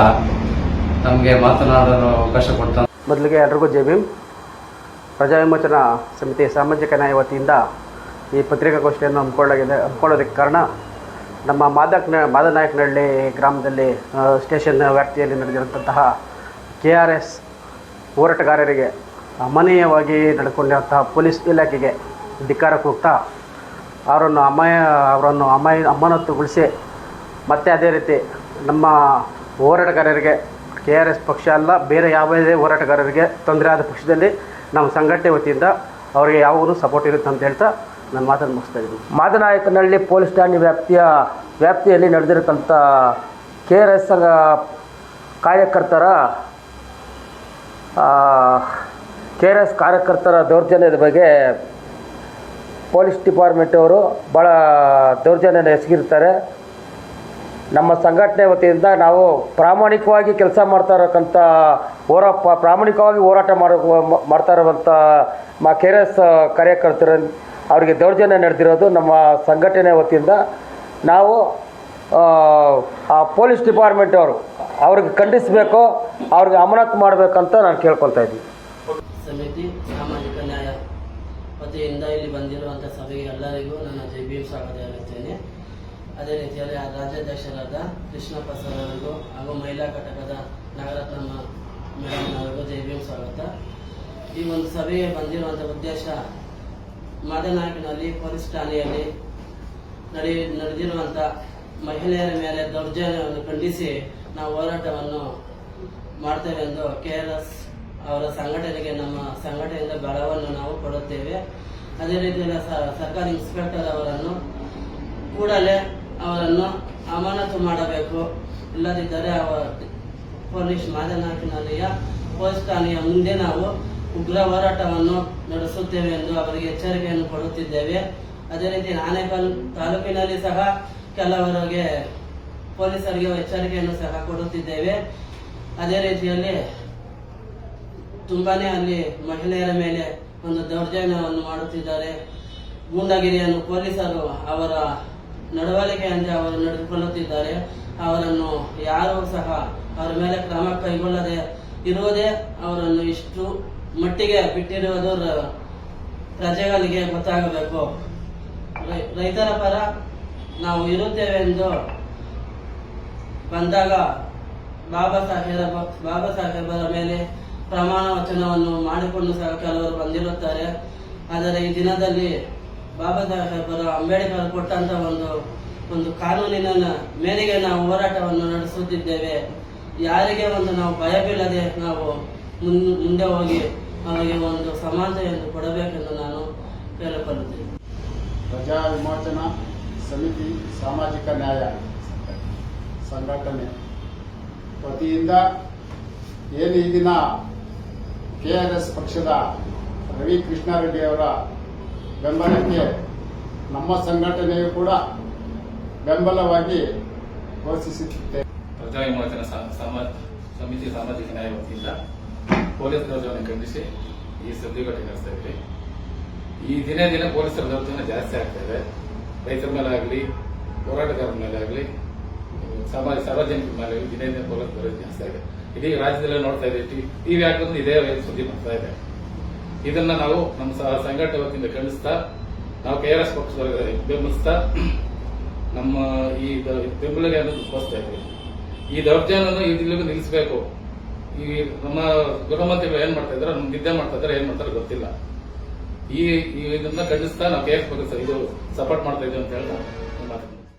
ನಮಗೆ ಮಾತನಾಡಲು ಅವಕಾಶ ಕೊಡ್ತಾನೆ ಮೊದಲಿಗೆ ಎಲ್ರಿಗೂ ಜೈ ಪ್ರಜಾ ವಿಮೋಚನಾ ಸಮಿತಿ ಸಾಮಾಜಿಕ ನ್ಯಾಯ ವತಿಯಿಂದ ಈ ಪತ್ರಿಕಾಗೋಷ್ಠಿಯನ್ನು ಹಮ್ಮಿಕೊಳ್ಳಲಾಗಿದೆ. ಹಮ್ಮಿಕೊಳ್ಳೋದಕ್ಕೆ ಕಾರಣ ನಮ್ಮ ಮಾದಕ್ನ ಮಾದನಾಯಕನಹಳ್ಳಿ ಗ್ರಾಮದಲ್ಲಿ ಸ್ಟೇಷನ್ ವ್ಯಾಪ್ತಿಯಲ್ಲಿ ನಡೆದಿರುವಂತಹ ಕೆ ಆರ್ ಎಸ್ ಹೋರಾಟಗಾರರಿಗೆ ಅಮಾನೀಯವಾಗಿ ನಡ್ಕೊಂಡಿರುವಂತಹ ಪೊಲೀಸ್ ಇಲಾಖೆಗೆ ಧಿಕ್ಕಾರ ಕೂಗ್ತಾ ಅವರನ್ನು ಅಮಾಯ ಅವರನ್ನು ಅಮಾಯ, ಅಮಾನತುಗೊಳಿಸಿ ಮತ್ತೆ ಅದೇ ರೀತಿ ನಮ್ಮ ಹೋರಾಟಗಾರರಿಗೆ, ಕೆ ಆರ್ ಎಸ್ ಪಕ್ಷ ಅಲ್ಲ, ಬೇರೆ ಯಾವುದೇ ಹೋರಾಟಗಾರರಿಗೆ ತೊಂದರೆ ಆದ ಪಕ್ಷದಲ್ಲಿ ನಮ್ಮ ಸಂಘಟನೆ ವತಿಯಿಂದ ಅವರಿಗೆ ಯಾವಾಗಲೂ ಸಪೋರ್ಟ್ ಇರುತ್ತೆ ಅಂತ ಹೇಳ್ತಾ ನಾನು ಮಾತನ್ನು ಮುಗಿಸ್ತಾ ಇದ್ದೀನಿ. ಮಾದನಾಯಕನಹಳ್ಳಿ ಪೊಲೀಸ್ ಠಾಣೆ ವ್ಯಾಪ್ತಿಯ, ವ್ಯಾಪ್ತಿಯಲ್ಲಿ ನಡೆದಿರತಕ್ಕಂಥ ಕೆ ಆರ್ ಎಸ್ ಕಾರ್ಯಕರ್ತರ ಕೆ ಆರ್ ಎಸ್ ಕಾರ್ಯಕರ್ತರ ದೌರ್ಜನ್ಯದ ಬಗ್ಗೆ ಪೊಲೀಸ್ ಡಿಪಾರ್ಟ್ಮೆಂಟವರು ಭಾಳ ದೌರ್ಜನ್ಯನ ಎಸಗಿರ್ತಾರೆ ನಮ್ಮ ಸಂಘಟನೆ ವತಿಯಿಂದ ನಾವು ಪ್ರಾಮಾಣಿಕವಾಗಿ ಕೆಲಸ ಮಾಡ್ತಾ ಇರೋಕ್ಕಂಥ ಹೋರಾ ಪ್ರಾಮಾಣಿಕವಾಗಿ ಹೋರಾಟ ಮಾಡೋ ಮಾಡ್ತಾ ಇರುವಂಥ ಮಾ ಕೆ ಆರ್ ಎಸ್ ಕಾರ್ಯಕರ್ತರ ಅವರಿಗೆ ದೌರ್ಜನ್ಯ ನಡೆದಿರೋದು ನಮ್ಮ ಸಂಘಟನೆ ವತಿಯಿಂದ. ನಾವು ಆ, ಆ ಪೊಲೀಸ್ ಡಿಪಾರ್ಟ್ಮೆಂಟ್ ಅವರು ಅವ್ರಿಗೆ ಖಂಡಿಸಬೇಕು ಅವ್ರಿಗೆ ಅಮಾನತ್ ಮಾಡಬೇಕಂತ ನಾನು ಕೇಳ್ಕೊಳ್ತಾ ಇದ್ದೀನಿ. ಸಮಿತಿ ಸಾಮಾಜಿಕ ನ್ಯಾಯ ವತಿಯಿಂದ ಇಲ್ಲಿ ಬಂದಿರುವಂಥ ಸಭೆಗೆ ಎಲ್ಲರಿಗೂ ನನ್ನ ಜೈ ಭೀಮ್ ಸ್ವಾಗತ ಹೇಳುತ್ತೇನೆ ಅದೇ ರೀತಿಯಲ್ಲಿ ಆ ರಾಜ್ಯಾಧ್ಯಕ್ಷರಾದ ಕೃಷ್ಣಪ್ಪ ಸರ್ ಅವರಿಗೂ ಹಾಗೂ ಮಹಿಳಾ ಘಟಕದ ನಾಗರತ್ನಮ್ಮ ಮೇಡಮ್ ಅವರಿಗೂ ಜೈ ಭೀಮ್ ಸ್ವಾಗತ. ಈ ಒಂದು ಸಭೆಗೆ ಬಂದಿರುವಂಥ ಉದ್ದೇಶ ಮಾದನಾಯಕನಲ್ಲಿ ಪೊಲೀಸ್ ಠಾಣೆಯಲ್ಲಿ ನಡೆಯ ನಡೆದಿರುವಂಥ ಮಹಿಳೆಯರ ಮೇಲೆ ದೌರ್ಜನ್ಯವನ್ನು ಖಂಡಿಸಿ ನಾವು ಹೋರಾಟವನ್ನು ಮಾಡ್ತೇವೆ ಎಂದು ಕೆ ಅವರ ಸಂಘಟನೆಗೆ ನಮ್ಮ ಸಂಘಟನೆಯಿಂದ ಬಲವನ್ನು ನಾವು ಕೊಡುತ್ತೇವೆ. ಅದೇ ರೀತಿಯಲ್ಲಿ ಸರ್ಕಾರಿ ಇನ್ಸ್ಪೆಕ್ಟರ್ ಅವರನ್ನು ಕೂಡಲೇ ಅವರನ್ನು ಅಮಾನತು ಮಾಡಬೇಕು. ಇಲ್ಲದಿದ್ದರೆ ಅವರ ಪೊಲೀಸ್ ಮಾದನಾಕಿನಲ್ಲಿಯ ಪೊಲೀಸ್ ಠಾಣೆಯ ಮುಂದೆ ನಾವು ಉಗ್ರ ಹೋರಾಟವನ್ನು ನಡೆಸುತ್ತೇವೆ ಎಂದು ಅವರಿಗೆ ಎಚ್ಚರಿಕೆಯನ್ನು ಕೊಡುತ್ತಿದ್ದೇವೆ. ಅದೇ ರೀತಿ ಆನೇಕಲ್ ತಾಲೂಕಿನಲ್ಲಿ ಸಹ ಕೆಲವರಿಗೆ ಪೊಲೀಸರಿಗೆ ಎಚ್ಚರಿಕೆಯನ್ನು ಸಹ ಕೊಡುತ್ತಿದ್ದೇವೆ. ಅದೇ ರೀತಿಯಲ್ಲಿ ತುಂಬಾನೇ ಅಲ್ಲಿ ಮಹಿಳೆಯರ ಮೇಲೆ ಒಂದು ದೌರ್ಜನ್ಯವನ್ನು ಮಾಡುತ್ತಿದ್ದಾರೆ. ಗೂಂಡಗಿರಿಯನ್ನು ಪೊಲೀಸರು ಅವರ ನಡವಳಿಕೆಯಂತೆ ಅವರು ನಡೆದುಕೊಳ್ಳುತ್ತಿದ್ದಾರೆ ಅವರನ್ನು ಯಾರೂ ಸಹ ಅವರ ಮೇಲೆ ಕ್ರಮ ಕೈಗೊಳ್ಳದೆ ಇರುವುದೇ ಅವರನ್ನು ಇಷ್ಟು ಮಟ್ಟಿಗೆ ಬಿಟ್ಟಿರುವುದು ಪ್ರಜೆಗಳಿಗೆ ಗೊತ್ತಾಗಬೇಕು. ರೈತರ ಪರ ನಾವು ಇರುತ್ತೇವೆ ಎಂದು ಬಂದಾಗ ಬಾಬಾ ಸಾಹೇಬ, ಬಾಬಾ ಸಾಹೇಬರ ಮೇಲೆ ಪ್ರಮಾಣ ವಚನವನ್ನು ಮಾಡಿಕೊಂಡು ಸಹ ಕೆಲವರು ಬಂದಿರುತ್ತಾರೆ. ಆದರೆ ಈ ದಿನದಲ್ಲಿ ಬಾಬಾ ಸಾಹೇಬರು ಅಂಬೇಡ್ಕರ್ ಕೊಟ್ಟಂತ ಒಂದು ಒಂದು ಕಾನೂನಿನ ಮೇರೆಗೆ ನಾವು ಹೋರಾಟವನ್ನು ನಡೆಸುತ್ತಿದ್ದೇವೆ. ಯಾರಿಗೆ ಒಂದು ನಾವು ಭಯ ಬೀಳದೆ ನಾವು ಮುಂದೆ ಹೋಗಿ ಅವರಿಗೆ ಒಂದು ಸಮಾನತೆಯನ್ನು ಕೊಡಬೇಕೆಂದು ನಾನು ಕೇಳಿಕೊಳ್ಳುತ್ತೇನೆ. ಪ್ರಜಾ ವಿಮೋಚನಾ ಸಮಿತಿ ಸಾಮಾಜಿಕ ನ್ಯಾಯ ಸಂಘಟನೆ ವತಿಯಿಂದ ಏನು ಈ ದಿನ ಕೆ ಆರ್ ಎಸ್ ಪಕ್ಷದ ರವಿ ಕೃಷ್ಣಾರೆಡ್ಡಿ ಅವರ ಬೆಂಬಲಕ್ಕೆ ನಮ್ಮ ಸಂಘಟನೆಯು ಕೂಡ ಬೆಂಬಲವಾಗಿ ಘೋಷಿಸುತ್ತಿದ್ದೇವೆ ಪ್ರಜಾ ವಿಮೋಚನಾ ಸಮಿತಿ ಸಾಮಾಜಿಕ ನ್ಯಾಯ ವತಿಯಿಂದ ಪೊಲೀಸ್ ಧ್ವಜವನ್ನು ಖಂಡಿಸಿ ಈ ಸುದ್ದಿಗೋಷ್ಠಿ ನಡೆಸ್ತಾ ಇದ್ದೀವಿ ಈ ದಿನೇ ದಿನ ಪೊಲೀಸರ ದೌರ್ಜನ್ಯ ಜಾಸ್ತಿ ಆಗ್ತಾ ಇದೆ ರೈತರ ಮೇಲೆ ಆಗಲಿ ಹೋರಾಟಗಾರರ ಮೇಲೆ ಆಗಲಿ ಸಮಾಜ ಸಾರ್ವಜನಿಕರ ಮೇಲೆ ದಿನೇ ದಿನ ಪೊಲೀಸ್ ದೌರ್ಜನ್ಯ ಜಾಸ್ತಿ ಆಗಿದೆ ಇಡೀ ರಾಜ್ಯದಲ್ಲೇ ನೋಡ್ತಾ ಇದ್ದೀವಿ ಟಿವಿ ಹಾಕಿದ್ರೆ ಇದೇ ಸುದ್ದಿ ಬರ್ತಾ ಇದೆ ಇದನ್ನ ನಾವು ನಮ್ಮ ಸಂಘಟನೆ ವತಿಯಿಂದ ಖಂಡಿಸ್ತಾ, ನಾವು ಕೆ ಆರ್ ಎಸ್ ಪಕ್ಷ ಬೆಂಬಲಿಸ್ತಾ, ನಮ್ಮ ಈ ಬೆಂಬಲಿಗೆ ಅನ್ನೋದು ತೋರಿಸ್ತಾ ಇದ್ದೀವಿ. ಈ ದೌರ್ಜನ್ಯವನ್ನು ಇಲ್ಲಿಗೂ ನಿಲ್ಲಿಸಬೇಕು. ಈ ನಮ್ಮ ಗೃಹಮಂತ್ರಿಗಳು ಏನ್ ಮಾಡ್ತಾ ಇದಾರೆ ನಮ್ಮ ನಿದ್ದೆ ಮಾಡ್ತಾ ಇದಾರೆ ಏನ್ ಮಾಡ್ತಾರೆ ಗೊತ್ತಿಲ್ಲ. ಈ ಇದನ್ನ ಖಂಡಿಸ್ತಾ ನಾವು ಕೆ ಎಸ್ ಇದು ಸಪೋರ್ಟ್ ಮಾಡ್ತಾ ಇದ್ದೀವಿ ಅಂತ ಹೇಳ್ತಾ.